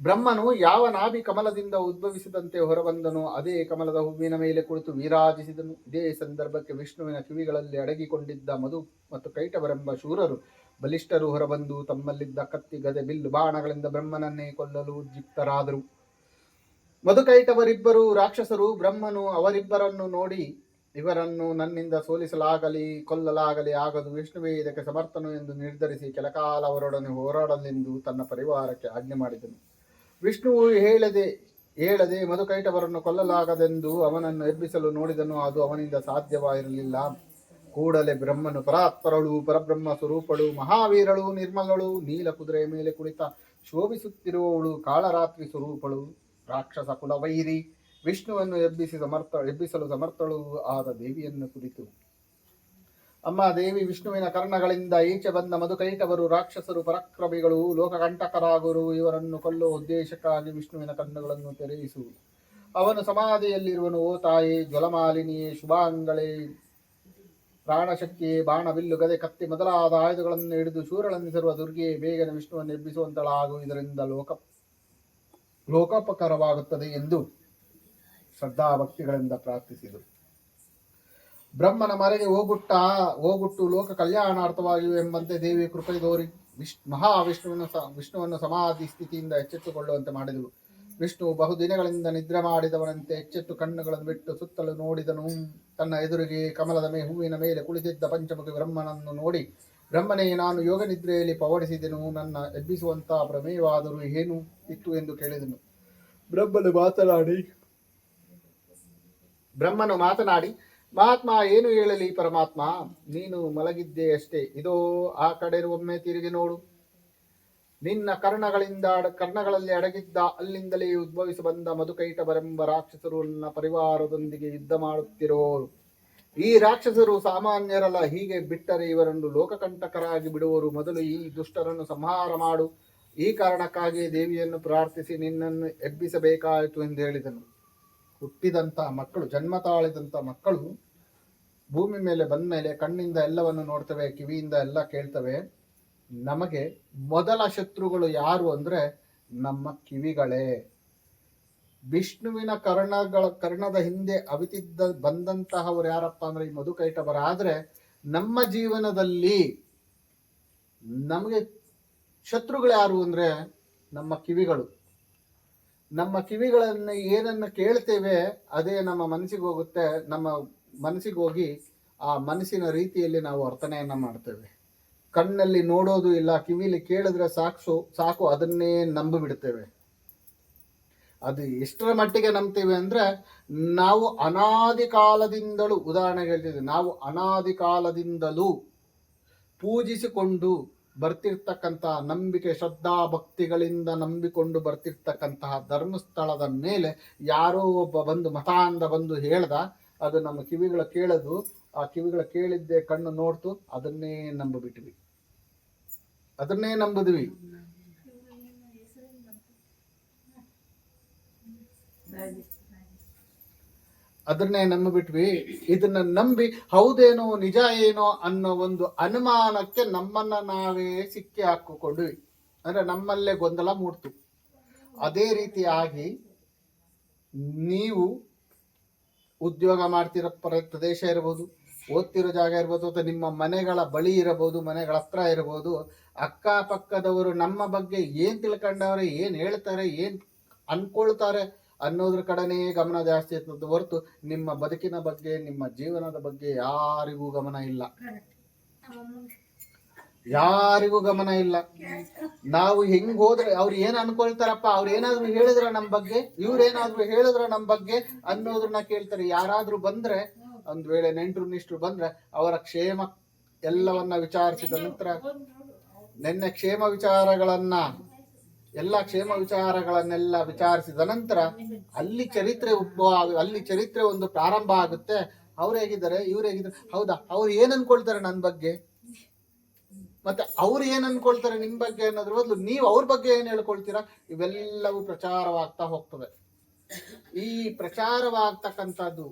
ಬ್ರಹ್ಮನು ಯಾವ ನಾಭಿ ಕಮಲದಿಂದ ಉದ್ಭವಿಸಿದಂತೆ ಹೊರಬಂದನೋ ಅದೇ ಕಮಲದ ಹೂವಿನ ಮೇಲೆ ಕುಳಿತು ವಿರಾಜಿಸಿದನು. ಇದೇ ಸಂದರ್ಭಕ್ಕೆ ವಿಷ್ಣುವಿನ ಕಿವಿಗಳಲ್ಲಿ ಅಡಗಿಕೊಂಡಿದ್ದ ಮಧು ಮತ್ತು ಕೈಟವರೆಂಬ ಶೂರರು ಬಲಿಷ್ಠರು ಹೊರಬಂದು ತಮ್ಮಲ್ಲಿದ್ದ ಕತ್ತಿ, ಗದೆ, ಬಿಲ್ಲು, ಬಾಣಗಳಿಂದ ಬ್ರಹ್ಮನನ್ನೇ ಕೊಲ್ಲಲು ಉದ್ಯುಕ್ತರಾದರು. ಮಧುಕೈಟವರಿಬ್ಬರು ರಾಕ್ಷಸರು, ಬ್ರಹ್ಮನು ಅವರಿಬ್ಬರನ್ನು ನೋಡಿ ಇವರನ್ನು ನನ್ನಿಂದ ಸೋಲಿಸಲಾಗಲಿ, ಕೊಲ್ಲಲಾಗಲಿ ಆಗದು, ವಿಷ್ಣುವೇ ಇದಕ್ಕೆ ಸಮರ್ಥನು ಎಂದು ನಿರ್ಧರಿಸಿ ಕೆಲಕಾಲ ಅವರೊಡನೆ ಹೋರಾಡಲೆಂದು ತನ್ನ ಪರಿವಾರಕ್ಕೆ ಆಜ್ಞೆ ಮಾಡಿದನು. ವಿಷ್ಣುವು ಹೇಳದೆ ಹೇಳದೆ ಮಧುಕೈಟವರನ್ನು ಕೊಲ್ಲಲಾಗದೆಂದು ಅವನನ್ನು ಎಬ್ಬಿಸಲು ನೋಡಿದನು, ಅದು ಅವನಿಂದ ಸಾಧ್ಯವಾಗಿರಲಿಲ್ಲ. ಕೂಡಲೇ ಬ್ರಹ್ಮನು, ಪರಾತ್ಪರಳು, ಪರಬ್ರಹ್ಮ ಸ್ವರೂಪಳು, ಮಹಾವೀರಳು, ನಿರ್ಮಲಳು, ನೀಲ ಕುದುರೆಯ ಮೇಲೆ ಕುಳಿತ ಶೋಭಿಸುತ್ತಿರುವವಳು, ಕಾಳರಾತ್ರಿ ಸ್ವರೂಪಳು, ರಾಕ್ಷಸ ಕುಲವೈರಿ. ವಿಷ್ಣುವನ್ನು ಎಬ್ಬಿಸಿ ಸಮರ್ಥ, ಎಬ್ಬಿಸಲು ಸಮರ್ಥಳು ಆದ ದೇವಿಯನ್ನು ಕುರಿತು ಅಮ್ಮ ದೇವಿ ವಿಷ್ಣುವಿನ ಕರ್ಣಗಳಿಂದ ಈಚೆ ಬಂದ ಮಧುಕೈಟವರು ರಾಕ್ಷಸರು ಪರಾಕ್ರಮಿಗಳು ಲೋಕಕಂಟಕರಾಗುವರು. ಇವರನ್ನು ಕೊಲ್ಲುವ ಉದ್ದೇಶಕ್ಕಾಗಿ ವಿಷ್ಣುವಿನ ಕಣ್ಣುಗಳನ್ನು ತೆರೆಯಿಸು. ಅವನು ಸಮಾಧಿಯಲ್ಲಿರುವನು, ಓ ತಾಯಿ, ಜ್ವಲಮಾಲಿನಿಯೇ ಶುಭಾಂಗಳೇ ಪ್ರಾಣಶಕ್ತಿಯೇ ಬಾಣ ಬಿಲ್ಲು ಗದೆ ಕತ್ತಿ ಮೊದಲಾದ ಆಯುಧಗಳನ್ನು ಹಿಡಿದು ಶೂರಳನ್ನಿಸಿರುವ ದುರ್ಗೆಯೇ, ಬೇಗನೆ ವಿಷ್ಣುವನ್ನು ಎಬ್ಬಿಸುವಂತಳಾಗು. ಇದರಿಂದ ಲೋಕ, ಲೋಕೋಪಕರವಾಗುತ್ತದೆ ಎಂದು ಶ್ರದ್ಧಾಭಕ್ತಿಗಳಿಂದ ಪ್ರಾರ್ಥಿಸಿದರು. ಬ್ರಹ್ಮನ ಮರೆಗೆ ಹೋಗುಟ್ಟ ಹೋಗುಟ್ಟು ಲೋಕ ಕಲ್ಯಾಣಾರ್ಥವಾಗಿವೆ ಎಂಬಂತೆ ದೇವಿ ಕೃಪೆ ತೋರಿ ವಿಶ್ ಮಹಾವಿಷ್ಣುವಿನ ಸ ವಿಷ್ಣುವನ್ನು ಸಮಾಧಿ ಸ್ಥಿತಿಯಿಂದ ಎಚ್ಚೆತ್ತುಕೊಳ್ಳುವಂತೆ ಮಾಡಿದಳು. ವಿಷ್ಣು ಬಹುದಿನಗಳಿಂದ ನಿದ್ರೆ ಮಾಡಿದವನಂತೆ ಎಚ್ಚೆತ್ತು ಕಣ್ಣುಗಳನ್ನು ಬಿಟ್ಟು ಸುತ್ತಲೂ ನೋಡಿದನು. ತನ್ನ ಎದುರಿಗೆ ಕಮಲದ ಮೇ ಹೂವಿನ ಮೇಲೆ ಕುಳಿತಿದ್ದ ಪಂಚಮುಖಿ ಬ್ರಹ್ಮನನ್ನು ನೋಡಿ ಬ್ರಹ್ಮನೇ ನಾನು ಯೋಗ ನಿದ್ರೆಯಲ್ಲಿ ಪವಡಿಸಿದೆನು ನನ್ನ ಎಬ್ಬಿಸುವಂತಹ ಪ್ರಮೇಯವಾದರೂ ಏನು ಇತ್ತು ಎಂದು ಕೇಳಿದನು. ಬ್ರಹ್ಮನು ಮಾತನಾಡಿ. ಬ್ರಹ್ಮನು ಮಾತನಾಡಿ ಮಹಾತ್ಮ ಏನು ಹೇಳಲಿ ಪರಮಾತ್ಮ? ನೀನು ಮಲಗಿದ್ದೆ ಅಷ್ಟೇ. ಇದೋ ಆ ಕಡೆ ಒಮ್ಮೆ ತಿರುಗಿ ನೋಡು. ನಿನ್ನ ಕರ್ಣಗಳಿಂದ ಕರ್ಣಗಳಲ್ಲಿ ಅಡಗಿದ್ದ ಅಲ್ಲಿಂದಲೇ ಉದ್ಭವಿಸಿ ಬಂದ ಮಧುಕೈಟವರೆಂಬ ರಾಕ್ಷಸರು ನನ್ನ ಪರಿವಾರದೊಂದಿಗೆ ಯುದ್ಧ ಮಾಡುತ್ತಿರೋರು. ಈ ರಾಕ್ಷಸರು ಸಾಮಾನ್ಯರಲ್ಲ, ಹೀಗೆ ಬಿಟ್ಟರೆ ಇವರನ್ನು ಲೋಕಕಂಟಕರಾಗಿ ಬಿಡುವರು. ಮೊದಲು ಈ ದುಷ್ಟರನ್ನು ಸಂಹಾರ ಮಾಡು. ಈ ಕಾರಣಕ್ಕಾಗಿ ದೇವಿಯನ್ನು ಪ್ರಾರ್ಥಿಸಿ ನಿನ್ನನ್ನು ಎಬ್ಬಿಸಬೇಕಾಯಿತು ಎಂದು ಹೇಳಿದನು. ಹುಟ್ಟಿದಂತ ಮಕ್ಕಳು, ಜನ್ಮ ತಾಳಿದಂಥ ಮಕ್ಕಳು ಭೂಮಿ ಮೇಲೆ ಬಂದ ಮೇಲೆ ಕಣ್ಣಿಂದ ಎಲ್ಲವನ್ನು ನೋಡ್ತವೆ, ಕಿವಿಯಿಂದ ಎಲ್ಲ ಕೇಳ್ತವೆ. ನಮಗೆ ಮೊದಲ ಶತ್ರುಗಳು ಯಾರು ಅಂದ್ರೆ ನಮ್ಮ ಕಿವಿಗಳೇ. ವಿಷ್ಣುವಿನ ಕರ್ಣಗಳ, ಕರ್ಣದ ಹಿಂದೆ ಅವಿತಿದ್ದ, ಬಂದಂತಹವರು ಯಾರಪ್ಪ ಅಂದ್ರೆ ಈ ಮಧುಕೈಟವರ ಆದರೆ ನಮ್ಮ ಜೀವನದಲ್ಲಿ ನಮಗೆ ಶತ್ರುಗಳು ಯಾರು ಅಂದ್ರೆ ನಮ್ಮ ಕಿವಿಗಳು. ನಮ್ಮ ಕಿವಿಗಳನ್ನು ಏನನ್ನ ಕೇಳ್ತೇವೆ, ಅದೇ ನಮ್ಮ ಮನಸ್ಸಿಗೆ ಹೋಗುತ್ತೆ. ನಮ್ಮ ಮನಸ್ಸಿಗೆ ಹೋಗಿ ಆ ಮನಸ್ಸಿನ ರೀತಿಯಲ್ಲಿ ನಾವು ವರ್ತನೆಯನ್ನು ಮಾಡ್ತೇವೆ. ಕಣ್ಣಲ್ಲಿ ನೋಡೋದು ಇಲ್ಲ, ಕಿವಿಲಿ ಕೇಳಿದ್ರೆ ಸಾಕು ಸಾಕು, ಅದನ್ನೇ ನಂಬಿಬಿಡ್ತೇವೆ ಅದು ಎಷ್ಟರ ಮಟ್ಟಿಗೆ ನಂಬ್ತೇವೆ ಅಂದ್ರೆ, ನಾವು ಅನಾದಿ ಕಾಲದಿಂದಲೂ, ಉದಾಹರಣೆಗೆ ಹೇಳ್ತಿದ್ವಿ ನಾವು ಅನಾದಿ ಕಾಲದಿಂದಲೂ ಪೂಜಿಸಿಕೊಂಡು ಬರ್ತಿರ್ತಕ್ಕಂಥ ನಂಬಿಕೆ ಶ್ರದ್ಧಾ ಭಕ್ತಿಗಳಿಂದ ನಂಬಿಕೊಂಡು ಬರ್ತಿರ್ತಕ್ಕಂತಹ ಧರ್ಮಸ್ಥಳದ ಮೇಲೆ ಯಾರೋ ಒಬ್ಬ ಬಂದು ಮತಾಂಧ ಬಂದು ಹೇಳ್ದ ಅದು ನಮ್ಮ ಕಿವಿಗಳ ಕೇಳದು ಆ ಕಿವಿಗಳ ಕೇಳಿದ್ದೆ ಕಣ್ಣು ನೋಡ್ತು ಅದನ್ನೇ ನಂಬಿಬಿಟ್ವಿ. ಅದನ್ನೇ ನಂಬಿದ್ವಿ. ಅದನ್ನೇ ನಂಬಿಬಿಟ್ವಿ ಇದನ್ನ ನಂಬಿ ಹೌದೇನೋ ನಿಜ ಏನೋ ಅನ್ನೋ ಒಂದು ಅನುಮಾನಕ್ಕೆ ನಮ್ಮನ್ನ ನಾವೇ ಸಿಕ್ಕಿ ಹಾಕಿಕೊಂಡ್ವಿ. ಅಂದ್ರೆ ನಮ್ಮಲ್ಲೇ ಗೊಂದಲ ಮೂಡ್ತು. ಅದೇ ರೀತಿಯಾಗಿ ನೀವು ಉದ್ಯೋಗ ಮಾಡ್ತಿರೋ ಪ್ರದೇಶ ಇರಬಹುದು ಓದ್ತಿರೋ ಜಾಗ ಇರ್ಬೋದು, ಅಥವಾ ನಿಮ್ಮ ಮನೆಗಳ ಬಳಿ ಇರಬಹುದು, ಮನೆಗಳ ಹತ್ರ ಇರಬಹುದು, ಅಕ್ಕಪಕ್ಕದವರು ನಮ್ಮ ಬಗ್ಗೆ ಏನ್ ತಿಳ್ಕೊಂಡವ್ರೆ, ಏನ್ ಹೇಳ್ತಾರೆ, ಏನ್ ಅನ್ಕೊಳ್ತಾರೆ ಅನ್ನೋದ್ರ ಕಡೆನೇ ಗಮನ ಜಾಸ್ತಿ ಇರ್ತದೆ ಹೊರತು ನಿಮ್ಮ ಬದುಕಿನ ಬಗ್ಗೆ, ನಿಮ್ಮ ಜೀವನದ ಬಗ್ಗೆ ಯಾರಿಗೂ ಗಮನ ಇಲ್ಲ. ಯಾರಿಗೂ ಗಮನ ಇಲ್ಲ. ನಾವು ಹೆಂಗ್ ಹೋದ್ರೆ ಅವ್ರು ಏನ್ ಅನ್ಕೊಳ್ತಾರಪ್ಪ, ಅವ್ರು ಏನಾದ್ರು ಹೇಳಿದ್ರ ನಮ್ ಬಗ್ಗೆ ಇವ್ರೇನಾದ್ರು ಹೇಳಿದ್ರ ನಮ್ ಬಗ್ಗೆ ಅನ್ನೋದ್ರನ್ನ ಕೇಳ್ತಾರೆ. ಯಾರಾದ್ರೂ ಬಂದ್ರೆ, ಒಂದ್ ವೇಳೆ ನೆಂಟ್ರು, ನಿಷ್ಟ್ರು ಬಂದ್ರೆ ಅವರ ಕ್ಷೇಮ ಎಲ್ಲವನ್ನ ವಿಚಾರಿಸಿದ ನಂತರ, ನಿನ್ನೆ ಕ್ಷೇಮ ವಿಚಾರಗಳನ್ನ ಎಲ್ಲ ಕ್ಷೇಮ ವಿಚಾರಗಳನ್ನೆಲ್ಲ ವಿಚಾರಿಸಿದ ನಂತರ ಅಲ್ಲಿ ಚರಿತ್ರೆ ಉದ್ಭವ ಅಲ್ಲಿ ಚರಿತ್ರೆ ಒಂದು ಪ್ರಾರಂಭ ಆಗುತ್ತೆ. ಅವ್ರು ಹೇಗಿದ್ದಾರೆ? ಇವ್ರು ಹೇಗಿದ್ದಾರೆ? ಹೌದಾ? ಅವ್ರು ಏನ್ ಅನ್ಕೊಳ್ತಾರೆ ನನ್ನ ಬಗ್ಗೆ? ಮತ್ತೆ ಅವ್ರು ಏನ್ ಅನ್ಕೊಳ್ತಾರೆ ನಿಮ್ ಬಗ್ಗೆ ಅನ್ನೋದ್ರ ಬದಲು ನೀವು ಅವ್ರ ಬಗ್ಗೆ ಏನ್ ಹೇಳ್ಕೊಳ್ತೀರಾ? ಇವೆಲ್ಲವೂ ಪ್ರಚಾರವಾಗ್ತಾ ಹೋಗ್ತದೆ ಈ ಪ್ರಚಾರವಾಗ್ತಕ್ಕಂಥದ್ದು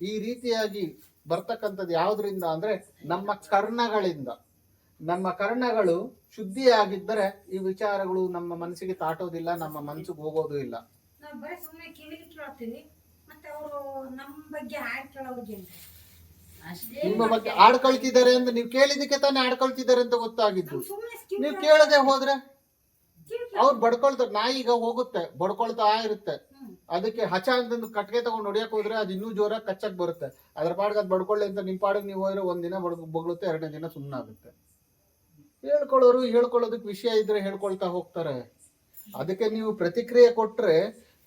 ಈ ರೀತಿಯಾಗಿ ಬರ್ತಕ್ಕಂಥದ್ದು ಯಾವುದರಿಂದ ಅಂದ್ರೆ ನಮ್ಮ ಕರ್ಣಗಳಿಂದ. ನಮ್ಮ ಕರ್ಣಗಳು ಶುದ್ಧಿಯಾಗಿದ್ದರೆ ಈ ವಿಚಾರಗಳು ನಮ್ಮ ಮನಸ್ಸಿಗೆ ತಾಟೋದಿಲ್ಲ ನಮ್ಮ ಮನಸ್ಸಿಗೆ ಹೋಗೋದು ಇಲ್ಲ. ನಾವ್ ಬರೀ ಸುಮ್ಮನೆ ಕಿವಿಗೆ ಕೇಳ್ತೀವಿ ಮತ್ತೆ ಅವರು ನಮ್ಮ ಬಗ್ಗೆ ಹಾಡ್ ಕೇಳೋರಿಗೆ ನಿಮ್ಮ ಬಗ್ಗೆ ಆಡ್ಕೊಳ್ತಿದ್ದಾರೆ ಅಂತ ನೀವು ಕೇಳಿದಕ್ಕೆ ತಾನೇ ಆಡ್ಕೊಳ್ತಿದ್ದಾರೆ ಅಂತ ಗೊತ್ತಾಗಿದ್ದು. ನೀವು ಕೇಳದೆ ಹೋದ್ರೆ ಅವ್ರು ಬಡ್ಕೊಳ್ತಾರೆ ನಾಯಿ ಈಗ ಹೋಗುತ್ತೆ ಬಡ್ಕೊಳ್ತಾ ಇರುತ್ತೆ. ಅದಕ್ಕೆ ಹಚ ಅಂತಂದು ಕಟ್ಗೆ ತಗೊಂಡು ಹೊಡಿಯಕ್ ಹೋದ್ರೆ ಅದು ಇನ್ನೂ ಜೋರ ಕಚ್ಚಕ್ ಬರುತ್ತೆ. ಅದ್ರ ಪಾಡ್ಗೆ ಅದು ಬಡ್ಕೊಳ್ಳಿ ಅಂತ ನಿಮ್ ಪಾಡಿಗೆ ನೀವು ಹೋದ್ರೆ ಒಂದಿನ ಬಡ್ ಬಗ್ಳುತ್ತೆ ಎರಡನೇ ದಿನ ಸುಮ್ಮನಾಗುತ್ತೆ ಹೇಳ್ಕೊಳ್ಳೋರು ಹೇಳ್ಕೊಳ್ಳೋದಕ್ಕೆ ವಿಷಯ ಇದ್ರೆ ಹೇಳ್ಕೊಳ್ತಾ ಹೋಗ್ತಾರೆ. ಅದಕ್ಕೆ ನೀವು ಪ್ರತಿಕ್ರಿಯೆ ಕೊಟ್ರೆ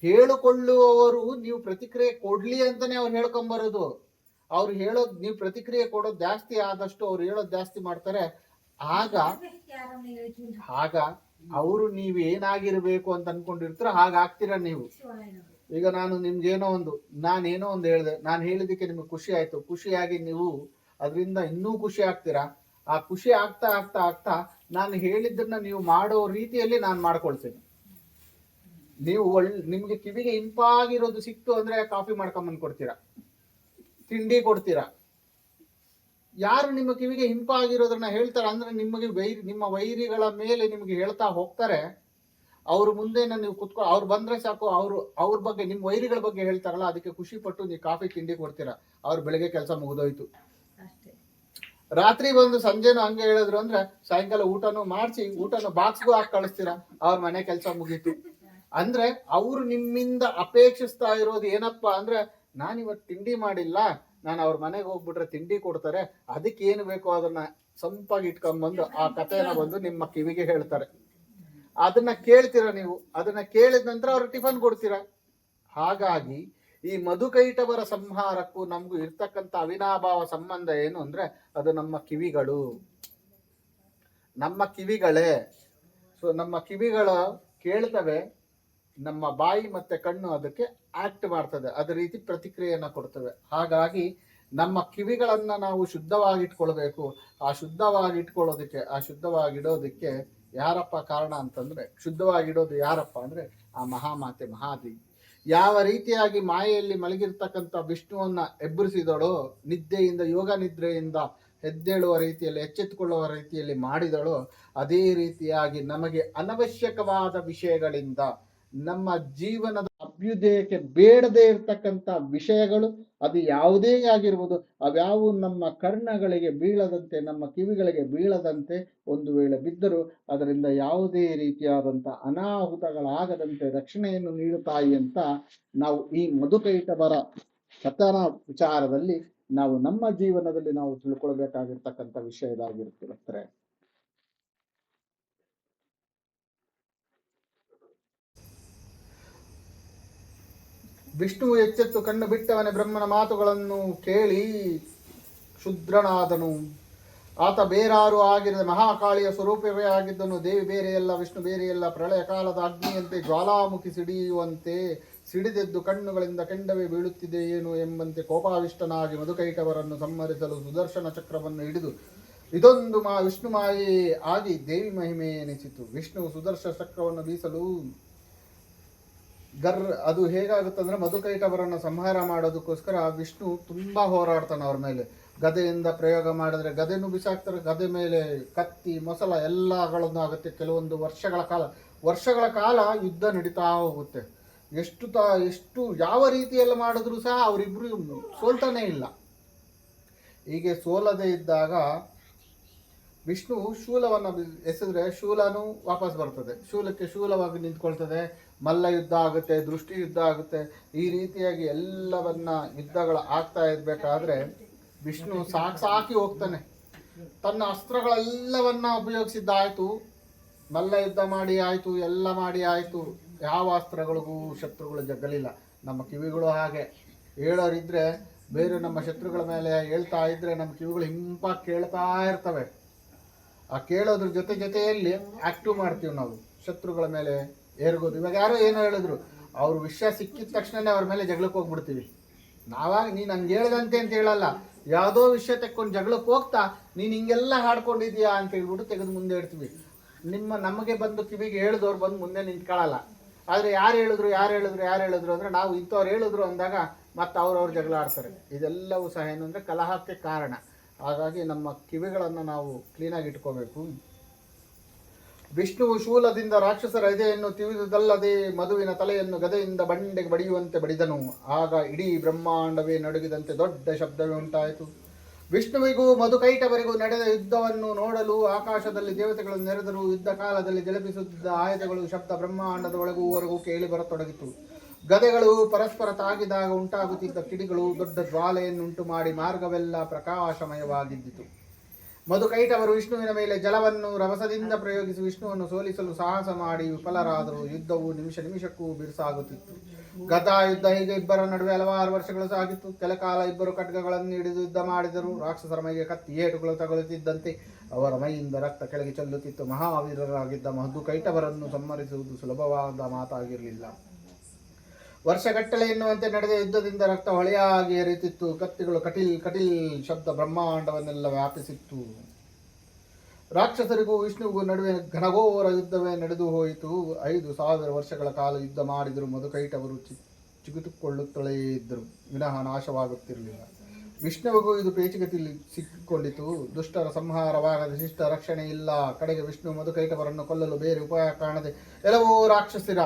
ಹೇಳಿಕೊಳ್ಳುವವರು ನೀವು ಪ್ರತಿಕ್ರಿಯೆ ಕೊಡ್ಲಿ ಅಂತಾನೆ ಅವ್ರು ಹೇಳ್ಕೊಂಬರೋದು. ಅವ್ರು ಹೇಳೋದು ನೀವು ಪ್ರತಿಕ್ರಿಯೆ ಕೊಡೋದು ಜಾಸ್ತಿ ಆದಷ್ಟು ಅವ್ರು ಹೇಳೋದು ಜಾಸ್ತಿ ಮಾಡ್ತಾರೆ. ಆಗ ಆಗ ಅವರು ನೀವು ಏನಾಗಿರ್ಬೇಕು ಅಂತ ಅನ್ಕೊಂಡಿರ್ತಾರ ಹಾಗಾಗ್ತೀರ ನೀವು. ಈಗ ನಾನು ನಿಮ್ಗೇನೋ ಒಂದು, ನಾನೇನೋ ಒಂದು ಹೇಳಿದೆ. ನಾನು ಹೇಳಿದಕ್ಕೆ ನಿಮ್ಗೆ ಖುಷಿ ಆಯ್ತು. ಖುಷಿಯಾಗಿ ನೀವು ಅದರಿಂದ ಇನ್ನೂ ಖುಷಿ ಆಗ್ತೀರಾ? ಆ ಖುಷಿ ಆಗ್ತಾ ಆಗ್ತಾ ಆಗ್ತಾ ನಾನು ಹೇಳಿದ್ದನ್ನ ನೀವು ಮಾಡೋ ರೀತಿಯಲ್ಲಿ ನಾನು ಮಾಡ್ಕೊಳ್ತೇನೆ. ನೀವು ಒಳ್, ನಿಮ್ಗೆ ಕಿವಿಗೆ ಇಂಪಾಗಿರೋದು ಸಿಕ್ತು ಅಂದ್ರೆ ಕಾಫಿ ಮಾಡ್ಕೊಂಬಂದ್ ಕೊಡ್ತೀರಾ? ತಿಂಡಿ ಕೊಡ್ತೀರಾ? ಯಾರು ನಿಮ್ಮ ಕಿವಿಗೆ ಹಿಂಪಾಗಿರೋದನ್ನ ಹೇಳ್ತಾರೆ ಅಂದ್ರೆ ನಿಮಗೆ ವೈರಿ, ನಿಮ್ಮ ವೈರಿಗಳ ಮೇಲೆ ನಿಮಗೆ ಹೇಳ್ತಾ ಹೋಗ್ತಾರೆ. ಅವ್ರ ಮುಂದೆ ನೀವು ಕುತ್ಕೊ, ಅವ್ರು ಬಂದ್ರೆ ಸಾಕು, ಅವರು, ಅವ್ರ ಬಗ್ಗೆ ನಿಮ್ಮ ವೈರಿಗಳ ಬಗ್ಗೆ ಹೇಳ್ತಾರಲ್ಲ, ಅದಕ್ಕೆ ಖುಷಿ ಪಟ್ಟು ನೀವು ಕಾಫಿ, ತಿಂಡಿ ಕೊಡ್ತೀರಾ? ಅವ್ರು ಬೆಳಗ್ಗೆ ಕೆಲಸ ಮುಗಿದೋಯ್ತು. ರಾತ್ರಿ ಬಂದು ಸಂಜೆನು ಹಂಗೆ ಹೇಳಿದ್ರು ಅಂದ್ರೆ ಸಾಯಂಕಾಲ ಊಟನು ಮಾಡಿಸಿ, ಊಟನ ಬಾಕ್ಸ್ಗೂ ಹಾಕಿ ಕಳಿಸ್ತೀರಾ? ಅವ್ರ ಮನೆ ಕೆಲಸ ಮುಗೀತು. ಅಂದ್ರೆ ಅವ್ರು ನಿಮ್ಮಿಂದ ಅಪೇಕ್ಷಿಸ್ತಾ ಇರೋದು ಏನಪ್ಪಾ ಅಂದ್ರೆ ನಾನಿವತ್ತು ತಿಂಡಿ ಮಾಡಿಲ್ಲ, ನಾನು ಅವ್ರ ಮನೆಗೆ ಹೋಗ್ಬಿಟ್ರೆ ತಿಂಡಿ ಕೊಡ್ತಾರೆ, ಅದಕ್ಕೆ ಏನು ಬೇಕೋ ಅದನ್ನ ಸಂಪಾಗಿ ಇಟ್ಕೊಂಡ್ಬಂದು ಆ ಕಥೆನ ಬಂದು ನಿಮ್ಮ ಕಿವಿಗೆ ಹೇಳ್ತಾರೆ. ಅದನ್ನ ಕೇಳ್ತೀರಾ ನೀವು? ಅದನ್ನ ಕೇಳಿದ ನಂತರ ಅವ್ರು ಟಿಫನ್ ಕೊಡ್ತೀರಾ? ಹಾಗಾಗಿ ಈ ಮಧುಕೈಟವರ ಸಂಹಾರಕ್ಕೂ ನಮಗೂ ಇರ್ತಕ್ಕಂಥ ಅವಿನಾಭಾವ ಸಂಬಂಧ ಏನು ಅಂದ್ರೆ ಅದು ನಮ್ಮ ಕಿವಿಗಳು. ನಮ್ಮ ಕಿವಿಗಳೇ. ಸೊ ನಮ್ಮ ಕಿವಿಗಳು ಕೇಳ್ತವೆ, ನಮ್ಮ ಬಾಯಿ ಮತ್ತೆ ಕಣ್ಣು ಅದಕ್ಕೆ ಆಕ್ಟ್ ಮಾಡ್ತದೆ, ಅದೇ ರೀತಿ ಪ್ರತಿಕ್ರಿಯೆಯನ್ನ ಕೊಡ್ತವೆ. ಹಾಗಾಗಿ ನಮ್ಮ ಕಿವಿಗಳನ್ನು ನಾವು ಶುದ್ಧವಾಗಿಟ್ಕೊಳ್ಬೇಕು. ಆ ಶುದ್ಧವಾಗಿಟ್ಕೊಳ್ಳೋದಕ್ಕೆ ಆ ಶುದ್ಧವಾಗಿಡೋದಕ್ಕೆ ಯಾರಪ್ಪ ಕಾರಣ ಅಂತಂದ್ರೆ, ಶುದ್ಧವಾಗಿಡೋದು ಯಾರಪ್ಪ ಅಂದ್ರೆ ಆ ಮಹಾಮಾತೆ ಮಹಾದೇವಿ. ಯಾವ ರೀತಿಯಾಗಿ ಮಾಯೆಯಲ್ಲಿ ಮಲಗಿರ್ತಕ್ಕಂಥ ವಿಷ್ಣುವನ್ನ ಎಬ್ಬರಿಸಿದಳೋ, ನಿದ್ದೆಯಿಂದ, ಯೋಗ ನಿದ್ರೆಯಿಂದ ಎದ್ದೇಳುವ ರೀತಿಯಲ್ಲಿ, ಎಚ್ಚೆತ್ತುಕೊಳ್ಳುವ ರೀತಿಯಲ್ಲಿ ಮಾಡಿದಳೋ, ಅದೇ ರೀತಿಯಾಗಿ ನಮಗೆ ಅನವಶ್ಯಕವಾದ ವಿಷಯಗಳಿಂದ ನಮ್ಮ ಜೀವನದ ಅಭ್ಯುದಯಕ್ಕೆ ಬೇಡದೇ ಇರತಕ್ಕಂಥ ವಿಷಯಗಳು ಅದು ಯಾವುದೇ ಆಗಿರ್ಬೋದು ಅವ್ಯಾವು ನಮ್ಮ ಕರ್ಣಗಳಿಗೆ ಬೀಳದಂತೆ, ನಮ್ಮ ಕಿವಿಗಳಿಗೆ ಬೀಳದಂತೆ ಒಂದು ವೇಳೆ ಬಿದ್ದರೂ ಅದರಿಂದ ಯಾವುದೇ ರೀತಿಯಾದಂಥ ಅನಾಹುತಗಳಾಗದಂತೆ ರಕ್ಷಣೆಯನ್ನು ನೀಡುತ್ತಾಯಿ ಅಂತ ನಾವು ಈ ಮಧುಕೈಟವರ ಕಥನ ವಿಚಾರದಲ್ಲಿ ನಾವು ನಮ್ಮ ಜೀವನದಲ್ಲಿ ನಾವು ತಿಳ್ಕೊಳ್ಬೇಕಾಗಿರ್ತಕ್ಕಂಥ ವಿಷಯದಾಗಿರುತ್ತದೆ ವಿಷ್ಣುವು ಎಚ್ಚೆತ್ತು ಕಣ್ಣು ಬಿಟ್ಟವನೇ ಬ್ರಹ್ಮನ ಮಾತುಗಳನ್ನು ಕೇಳಿ ಶುದ್ರನಾದನು. ಆತ ಬೇರಾರು ಆಗಿರದ ಮಹಾಕಾಳಿಯ ಸ್ವರೂಪವೇ ಆಗಿದ್ದನು. ದೇವಿ ಬೇರೆಯಲ್ಲ, ವಿಷ್ಣು ಬೇರೆಯಲ್ಲ, ಪ್ರಳಯ ಕಾಲದ ಅಗ್ನಿಯಂತೆ ಜ್ವಾಲಾಮುಖಿ ಸಿಡಿಯುವಂತೆ ಸಿಡಿದೆದ್ದು ಕಣ್ಣುಗಳಿಂದ ಕೆಂಡವೇ ಬೀಳುತ್ತಿದೆ ಏನು ಎಂಬಂತೆ ಕೋಪಾವಿಷ್ಟನಾಗಿ ಮಧುಕೈಟವರನ್ನು ಸಂಹರಿಸಲು ಸುದರ್ಶನ ಚಕ್ರವನ್ನು ಹಿಡಿದು, ಇದೊಂದು ಮಾ ವಿಷ್ಣು ಮಾಯೆ ಆಗಿ ದೇವಿ ಮಹಿಮೆ ಎನಿಸಿತು. ವಿಷ್ಣು ಸುದರ್ಶನ ಚಕ್ರವನ್ನು ಬೀಸಲು ಗರ್ ಅದು ಹೇಗಾಗುತ್ತೆ ಹೇಗಾಗುತ್ತಂದ್ರೆ ಮಧುಕೈಟವರನ್ನು ಸಂಹಾರ ಮಾಡೋದಕ್ಕೋಸ್ಕರ ವಿಷ್ಣು ತುಂಬಾ ಹೋರಾಡ್ತಾನೆ ಅವ್ರ ಮೇಲೆ. ಗದೆಯಿಂದ ಪ್ರಯೋಗ ಮಾಡಿದ್ರೆ ಗದೆನೂ ಬಿಸಾಕ್ತಾರೆ, ಗದೆ ಮೇಲೆ ಕತ್ತಿ, ಮೊಸಲ ಎಲ್ಲಗಳನ್ನು ಆಗುತ್ತೆ. ಕೆಲವೊಂದು ವರ್ಷಗಳ ಕಾಲ ವರ್ಷಗಳ ಕಾಲ ಯುದ್ಧ ನಡೀತಾ ಹೋಗುತ್ತೆ. ಎಷ್ಟು ತ, ಎಷ್ಟು ಯಾವ ರೀತಿಯಲ್ಲಿ ಮಾಡಿದ್ರು ಸಹ ಅವರಿಬ್ಬರು ಸೋಲ್ತಾನೇ ಇಲ್ಲ. ಹೀಗೆ ಸೋಲದೆ ಇದ್ದಾಗ ವಿಷ್ಣು ಶೂಲವನ್ನು ಎಸೆದ್ರೆ ಶೂಲನೂ ವಾಪಸ್ ಬರ್ತದೆ. ಶೂಲಕ್ಕೆ ಶೂಲವಾಗಿ ನಿಂತ್ಕೊಳ್ತದೆ. ಮಲ್ಲ ಯುದ್ಧ ಆಗುತ್ತೆ ದೃಷ್ಟಿ ಯುದ್ಧ ಆಗುತ್ತೆ. ಈ ರೀತಿಯಾಗಿ ಎಲ್ಲವನ್ನ ಯುದ್ಧಗಳು ಆಗ್ತಾ ಇರಬೇಕಾದ್ರೆ ವಿಷ್ಣು ಸಾಕ್ ಸಾಕಿ ಹೋಗ್ತಾನೆ. ತನ್ನ ಅಸ್ತ್ರಗಳೆಲ್ಲವನ್ನ ಉಪಯೋಗಿಸಿದ್ದಾಯ್ತು. ಮಲ್ಲ ಯುದ್ಧ ಮಾಡಿ ಆಯಿತು, ಎಲ್ಲ ಮಾಡಿ ಆಯಿತು. ಯಾವ ಅಸ್ತ್ರಗಳಿಗೂ ಶತ್ರುಗಳು ಜಗ್ಗಲಿಲ್ಲ ನಮ್ಮ ಕಿವಿಗಳು ಹಾಗೆ. ಹೇಳೋರಿದ್ರೆ ಬೇರೆ ನಮ್ಮ ಶತ್ರುಗಳ ಮೇಲೆ ಹೇಳ್ತಾ ಇದ್ರೆ ನಮ್ಮ ಕಿವಿಗಳು ಹಿಂಪಾಗಿ ಕೇಳ್ತಾ ಇರ್ತವೆ. ಆ ಕೇಳೋದ್ರ ಜೊತೆ ಜೊತೆಯಲ್ಲಿ ಆಕ್ಟಿವ್ ಮಾಡ್ತೀವಿ ನಾವು. ಶತ್ರುಗಳ ಮೇಲೆ ಏರ್ಗೋದು. ಇವಾಗ ಯಾರೋ ಏನೋ ಹೇಳಿದ್ರು, ಅವ್ರ ವಿಷಯ ಸಿಕ್ಕಿದ ತಕ್ಷಣನೇ ಅವ್ರ ಮೇಲೆ ಜಗಳಕ್ಕೆ ಹೋಗ್ಬಿಡ್ತೀವಿ. ನಾವಾಗ ನೀನು ಹಂಗೆ ಹೇಳ್ದಂತೆ ಅಂತ ಹೇಳಲ್ಲ. ಯಾವುದೋ ವಿಷಯ ತೆಕ್ಕೊಂಡು ಜಗಳಕ್ಕೆ ಹೋಗ್ತಾ, ನೀನು ಹಿಂಗೆಲ್ಲ ಹಾಡ್ಕೊಂಡಿದ್ಯಾ ಅಂತ ಹೇಳ್ಬಿಟ್ಟು ತೆಗೆದು ಮುಂದೆ ಇಡ್ತೀವಿ. ನಿಮ್ಮ, ನಮಗೆ ಬಂದು ಕಿವಿಗೆ ಹೇಳಿದವ್ರು ಬಂದು ಮುಂದೆ ನಿಂತ್ಕೊಳ್ಳಲ್ಲ ಆದರೆ ಯಾರು ಹೇಳಿದ್ರು ಯಾರು ಹೇಳಿದ್ರು ಯಾರು ಹೇಳಿದ್ರು ಅಂದರೆ ನಾವು ಇಂಥವ್ರು ಹೇಳಿದ್ರು ಅಂದಾಗ ಮತ್ತೆ ಅವ್ರವ್ರು ಜಗಳ ಆಡ್ತಾರೆ. ಇದೆಲ್ಲವೂ ಸಹ ಏನು ಅಂದರೆ ಕಲಹಕ್ಕೆ ಕಾರಣ. ಹಾಗಾಗಿ ನಮ್ಮ ಕಿವಿಗಳನ್ನು ನಾವು ಕ್ಲೀನಾಗಿ ಇಟ್ಕೋಬೇಕು. ವಿಷ್ಣುವು ಶೂಲದಿಂದ ರಾಕ್ಷಸರ ಎದೆಯನ್ನು ತಿವಿದುದಲ್ಲದೆ ಮಧುವಿನ ತಲೆಯನ್ನು ಗದೆಯಿಂದ ಬಂಡೆಗೆ ಬಡಿಯುವಂತೆ ಬಡಿದನು. ಆಗ ಇಡೀ ಬ್ರಹ್ಮಾಂಡವೇ ನಡುಗಿದಂತೆ ದೊಡ್ಡ ಶಬ್ದವೇ ಉಂಟಾಯಿತು. ವಿಷ್ಣುವಿಗೂ ಮಧುಕೈಟವರಿಗೂ ನಡೆದ ಯುದ್ಧವನ್ನು ನೋಡಲು ಆಕಾಶದಲ್ಲಿ ದೇವತೆಗಳು ನೆರೆದರು ಯುದ್ಧ ಕಾಲದಲ್ಲಿ ಜಲಪಿಸುತ್ತಿದ್ದ ಆಯುಧಗಳು ಶಬ್ದ ಬ್ರಹ್ಮಾಂಡದ ಒಳಗೂವರೆಗೂ ಕೇಳಿ ಬರತೊಡಗಿತು. ಗದೆಗಳು ಪರಸ್ಪರ ತಾಗಿದಾಗ ಉಂಟಾಗುತ್ತಿದ್ದ ಕಿಡಿಗಳು ದೊಡ್ಡ ಜ್ವಾಲೆಯನ್ನುಂಟು ಮಾಡಿ ಮಾರ್ಗವೆಲ್ಲ ಪ್ರಕಾಶಮಯವಾಗಿದ್ದಿತು. ಮಧುಕೈಟವರು ವಿಷ್ಣುವಿನ ಮೇಲೆ ಜಲವನ್ನು ರಭಸದಿಂದ ಪ್ರಯೋಗಿಸಿ ವಿಷ್ಣುವನ್ನು ಸೋಲಿಸಲು ಸಾಹಸ ಮಾಡಿ ವಿಫಲರಾದರು. ಯುದ್ಧವು ನಿಮಿಷ ನಿಮಿಷಕ್ಕೂ ಬಿರುಸಾಗುತ್ತಿತ್ತು. ಗದಾ ಯುದ್ಧ ಹೀಗೆ ಇಬ್ಬರ ನಡುವೆ ಹಲವಾರು ವರ್ಷಗಳು ಸಾಗಿತ್ತು. ಕೆಲಕಾಲ ಇಬ್ಬರು ಖಡ್ಗಗಳನ್ನು ಹಿಡಿದು ಯುದ್ಧ ಮಾಡಿದರು. ರಾಕ್ಷಸರ ಮೈಗೆ ಕತ್ತಿ ಏಟುಗಳು ತಗುಲುತ್ತಿದ್ದಂತೆ ಅವರ ಮೈಯಿಂದ ರಕ್ತ ಕೆಳಗೆ ಚೆಲ್ಲುತ್ತಿತ್ತು. ಮಹಾವೀರರಾಗಿದ್ದ ಮಧುಕೈಟವರನ್ನು ಸಂಹರಿಸುವುದು ಸುಲಭವಾದ ಮಾತಾಗಿರಲಿಲ್ಲ. ವರ್ಷಗಟ್ಟಲೆ ಎನ್ನುವಂತೆ ನಡೆದ ಯುದ್ಧದಿಂದ ರಕ್ತ ಹೊಳೆಯಾಗಿ ಹರಿಯುತ್ತಿತ್ತು. ಕತ್ತಿಗಳು ಕಟಿಲ್ ಕಟಿಲ್ ಶಬ್ದ ಬ್ರಹ್ಮಾಂಡವನ್ನೆಲ್ಲ ವ್ಯಾಪಿಸಿತ್ತು. ರಾಕ್ಷಸರಿಗೂ ವಿಷ್ಣುವಿಗೂ ನಡುವೆ ಘನಘೋರ ಯುದ್ಧವೇ ನಡೆದು ಹೋಯಿತು. ಐದು ಸಾವಿರ ವರ್ಷಗಳ ಕಾಲ ಯುದ್ಧ ಮಾಡಿದರು ಮಧುಕೈಟವರು ಚಿ, ಚಿಗುತುಕೊಳ್ಳುತ್ತಲೇ ಇದ್ದರು. ವಿನಃ ನಾಶವಾಗುತ್ತಿರಲಿಲ್ಲ. ವಿಷ್ಣುವಿಗೂ ಇದು ಪೇಚಿಗತಿಯಲ್ಲಿ ಸಿಕ್ಕಿಕೊಂಡಿತು. ದುಷ್ಟರ ಸಂಹಾರವಾಗದ ಶಿಷ್ಟ ರಕ್ಷಣೆ ಇಲ್ಲ. ಕಡೆಗೆ ವಿಷ್ಣು ಮಧುಕೈಟವರನ್ನು ಕೊಲ್ಲಲು ಬೇರೆ ಉಪಾಯ ಕಾಣದೆ ಎಲ್ಲವೂ ರಾಕ್ಷಸಿರ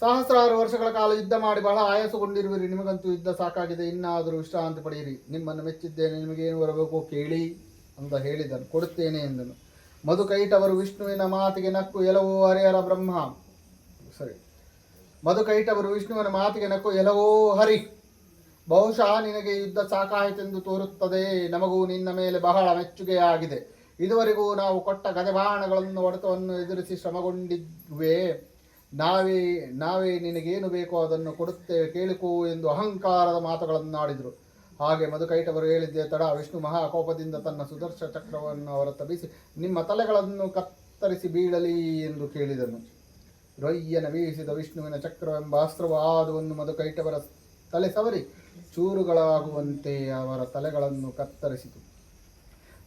ಸಹಸ್ರಾರು ವರ್ಷಗಳ ಕಾಲ ಯುದ್ಧ ಮಾಡಿ ಬಹಳ ಆಯಾಸಗೊಂಡಿರುವಿರಿ. ನಿಮಗಂತೂ ಯುದ್ಧ ಸಾಕಾಗಿದೆ. ಇನ್ನಾದರೂ ವಿಶ್ರಾಂತಿ ಪಡೆಯಿರಿ. ನಿಮ್ಮನ್ನು ಮೆಚ್ಚಿದ್ದೇನೆ. ನಿಮಗೇನು ಬರಬೇಕು ಕೇಳಿ ಅಂತ ಹೇಳಿದನು. ಕೊಡುತ್ತೇನೆ ಎಂದನು. ಮಧುಕೈಟವರು ವಿಷ್ಣುವಿನ ಮಾತಿಗೆ ನಕ್ಕು ಎಲವೋ ಹರಿಹರ ಬ್ರಹ್ಮ. ಸರಿ. ಮಧುಕೈಟವರು ವಿಷ್ಣುವಿನ ಮಾತಿಗೆ ನಕ್ಕು ಎಲವೋ ಹರಿ, ಬಹುಶಃ ನಿನಗೆ ಯುದ್ಧ ಸಾಕಾಯಿತೆಂದು ತೋರುತ್ತದೆ. ನಮಗೂ ನಿನ್ನ ಮೇಲೆ ಬಹಳ ಮೆಚ್ಚುಗೆಯಾಗಿದೆ. ಇದುವರೆಗೂ ನಾವು ಕೊಟ್ಟ ಗದೆಬಾಣಗಳನ್ನು ಹೊಡೆತವನ್ನು ಎದುರಿಸಿ ಶ್ರಮಗೊಂಡಿದ್ವೆ ನಾವೇ ನಾವೇ ನಿನಗೇನು ಬೇಕೋ ಅದನ್ನು ಕೊಡುತ್ತೇವೆ ಕೇಳಿಕೋ ಎಂದು ಅಹಂಕಾರದ ಮಾತುಗಳನ್ನು ಆಡಿದರು. ಹಾಗೆ ಮಧುಕೈಟವರು ಹೇಳಿದ್ದೆ ತಡ ವಿಷ್ಣು ಮಹಾಕೋಪದಿಂದ ತನ್ನ ಸುದರ್ಶ ಚಕ್ರವನ್ನು ಅವರ ತಬಿಸಿ ನಿಮ್ಮ ತಲೆಗಳನ್ನು ಕತ್ತರಿಸಿ ಬೀಳಲಿ ಎಂದು ಕೇಳಿದನು. ರೊಯ್ಯನ ಬೀಸಿದ ವಿಷ್ಣುವಿನ ಚಕ್ರವೆಂಬ ಅಸ್ತ್ರವಾದವನ್ನು ಮಧುಕೈಟವರ ತಲೆ ಸವರಿ, ಚೂರುಗಳಾಗುವಂತೆ ಅವರ ತಲೆಗಳನ್ನು ಕತ್ತರಿಸಿತು.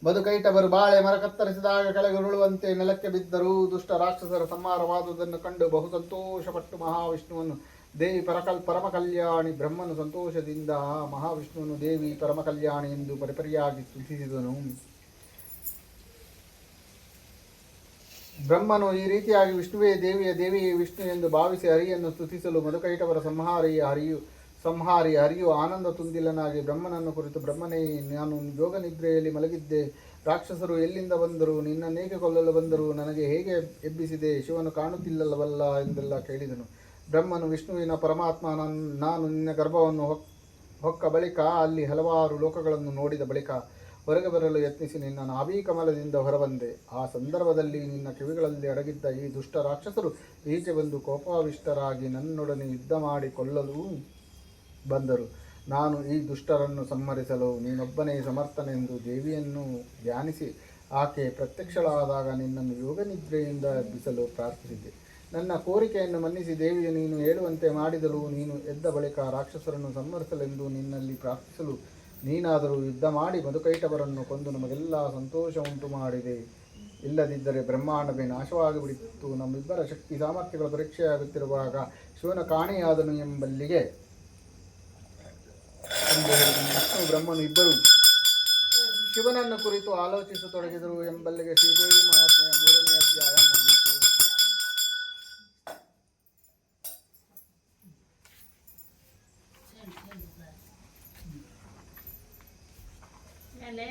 ಬದುಕೈಟವರು ಬಾಳೆ ಮರ ಕತ್ತರಿಸಿದಾಗ ಕೆಳಗೆ ಉರುಳುವಂತೆ ನೆಲಕ್ಕೆ ಬಿದ್ದರು ದುಷ್ಟ ರಾಕ್ಷಸರ ಸಂಹಾರವಾದುದನ್ನು ಕಂಡು ಬಹು ಸಂತೋಷಪಟ್ಟು ಮಹಾವಿಷ್ಣುವನ್ನು ದೇವಿ ಪರಕಲ್ ಪರಮ ಕಲ್ಯಾಣಿ ಬ್ರಹ್ಮನು ಸಂತೋಷದಿಂದ ಮಹಾವಿಷ್ಣುವನ್ನು ದೇವಿ ಪರಮ ಕಲ್ಯಾಣಿ ಎಂದು ಪರಿಪರಿಯಾಗಿ ಸ್ತುತಿಸಿದನು. ಬ್ರಹ್ಮನು ಈ ರೀತಿಯಾಗಿ ವಿಷ್ಣುವೇ ದೇವಿಯ ದೇವಿಯೇ ವಿಷ್ಣು ಎಂದು ಭಾವಿಸಿ ಹರಿಯನ್ನು ಸ್ತುತಿಸಲು ಮಧುಕೈಟವರ ಸಂಹಾರಿಯ ಹರಿಯು ಸಂಹಾರಿ ಹರಿಯು ಆನಂದ ತುಂದಿಲನಾಗಿ ಬ್ರಹ್ಮನನ್ನು ಕುರಿತು, ಬ್ರಹ್ಮನೇ, ನಾನು ಯೋಗ ನಿದ್ರೆಯಲ್ಲಿ ಮಲಗಿದ್ದೆ. ರಾಕ್ಷಸರು ಎಲ್ಲಿಂದ ಬಂದರು? ನಿನ್ನನ್ನೇಕೆ ಕೊಲ್ಲಲು ಬಂದರು. ನನಗೆ ಹೇಗೆ ಎಬ್ಬಿಸಿದೆ? ಶಿವನು ಕಾಣುತ್ತಿಲ್ಲವಲ್ಲ ಎಂದೆಲ್ಲ ಕೇಳಿದನು. ಬ್ರಹ್ಮನು, ವಿಷ್ಣುವಿನ ಪರಮಾತ್ಮ, ನನ್- ನಾನು ನಿನ್ನ ಗರ್ಭವನ್ನು ಹೊಕ್- ಹೊಕ್ಕ ಬಳಿಕ, ಅಲ್ಲಿ ಹಲವಾರು ಲೋಕಗಳನ್ನು ನೋಡಿದ ಬಳಿಕ ಹೊರಗೆ ಬರಲು ಯತ್ನಿಸಿ ನಿನ್ನ ನಾಭೀ ಕಮಲದಿಂದ ಹೊರಬಂದೆ. ಆ ಸಂದರ್ಭದಲ್ಲಿ ನಿನ್ನ ಕಿವಿಗಳಲ್ಲಿ ಅಡಗಿದ್ದ ಈ ದುಷ್ಟ ರಾಕ್ಷಸರು ಈಚೆ ಬಂದು ಕೋಪಾವಿಷ್ಟರಾಗಿ ನನ್ನೊಡನೆ ಯುದ್ಧ ಮಾಡಿ ಕೊಲ್ಲಲು ಬಂದರು. ನಾನು ಈ ದುಷ್ಟರನ್ನು ಸಂಹರಿಸಲು ನೀನೊಬ್ಬನೇ ಸಮರ್ಥನೆಂದು ದೇವಿಯನ್ನು ಧ್ಯಾನಿಸಿ, ಆಕೆ ಪ್ರತ್ಯಕ್ಷಳಾದಾಗ ನಿನ್ನನ್ನು ಯೋಗ ನಿದ್ರೆಯಿಂದ ಎಬ್ಬಿಸಲು ಪ್ರಾರ್ಥಿಸಿದೆ ನನ್ನ ಕೋರಿಕೆಯನ್ನು ಮನ್ನಿಸಿ, ದೇವಿಯು ನೀನು ಹೇಳುವಂತೆ ಮಾಡಿದಳು. ನೀನು ಎದ್ದ ಬಳಿಕ ರಾಕ್ಷಸರನ್ನು ಸಂಹರಿಸಲೆಂದು ನಿನ್ನಲ್ಲಿ ಪ್ರಾರ್ಥಿಸಲು ನೀನಾದರೂ ಯುದ್ಧ ಮಾಡಿ ಮಧುಕೈಟವರನ್ನು ಕೊಂದು ನಮಗೆಲ್ಲ ಸಂತೋಷ ಉಂಟು ಮಾಡಿದೆ. ಇಲ್ಲದಿದ್ದರೆ ಬ್ರಹ್ಮಾಂಡವೇ ನಾಶವಾಗಿಬಿಡಿತ್ತು ನಮ್ಮಿಬ್ಬರ ಶಕ್ತಿ ಸಾಮರ್ಥ್ಯಗಳ ಪರೀಕ್ಷೆಯಾಗುತ್ತಿರುವಾಗ ಶಿವನ ಕಾಣೆಯಾದನು ಎಂಬಲ್ಲಿಗೆ ಬ್ರಹ್ಮನು ಇಬ್ಬರು ಶಿವನನ್ನು ಕುರಿತು ಆಲೋಚಿಸತೊಡಗಿದರು ಎಂಬಲ್ಲಿಗೆ ಶ್ರೀದೇವಿ ಮಹಾತ್ಮೆಯ ಮೂರನೇ ಅಧ್ಯಾಯ ಮುಗಿಯಿತು ಮೇಲೆ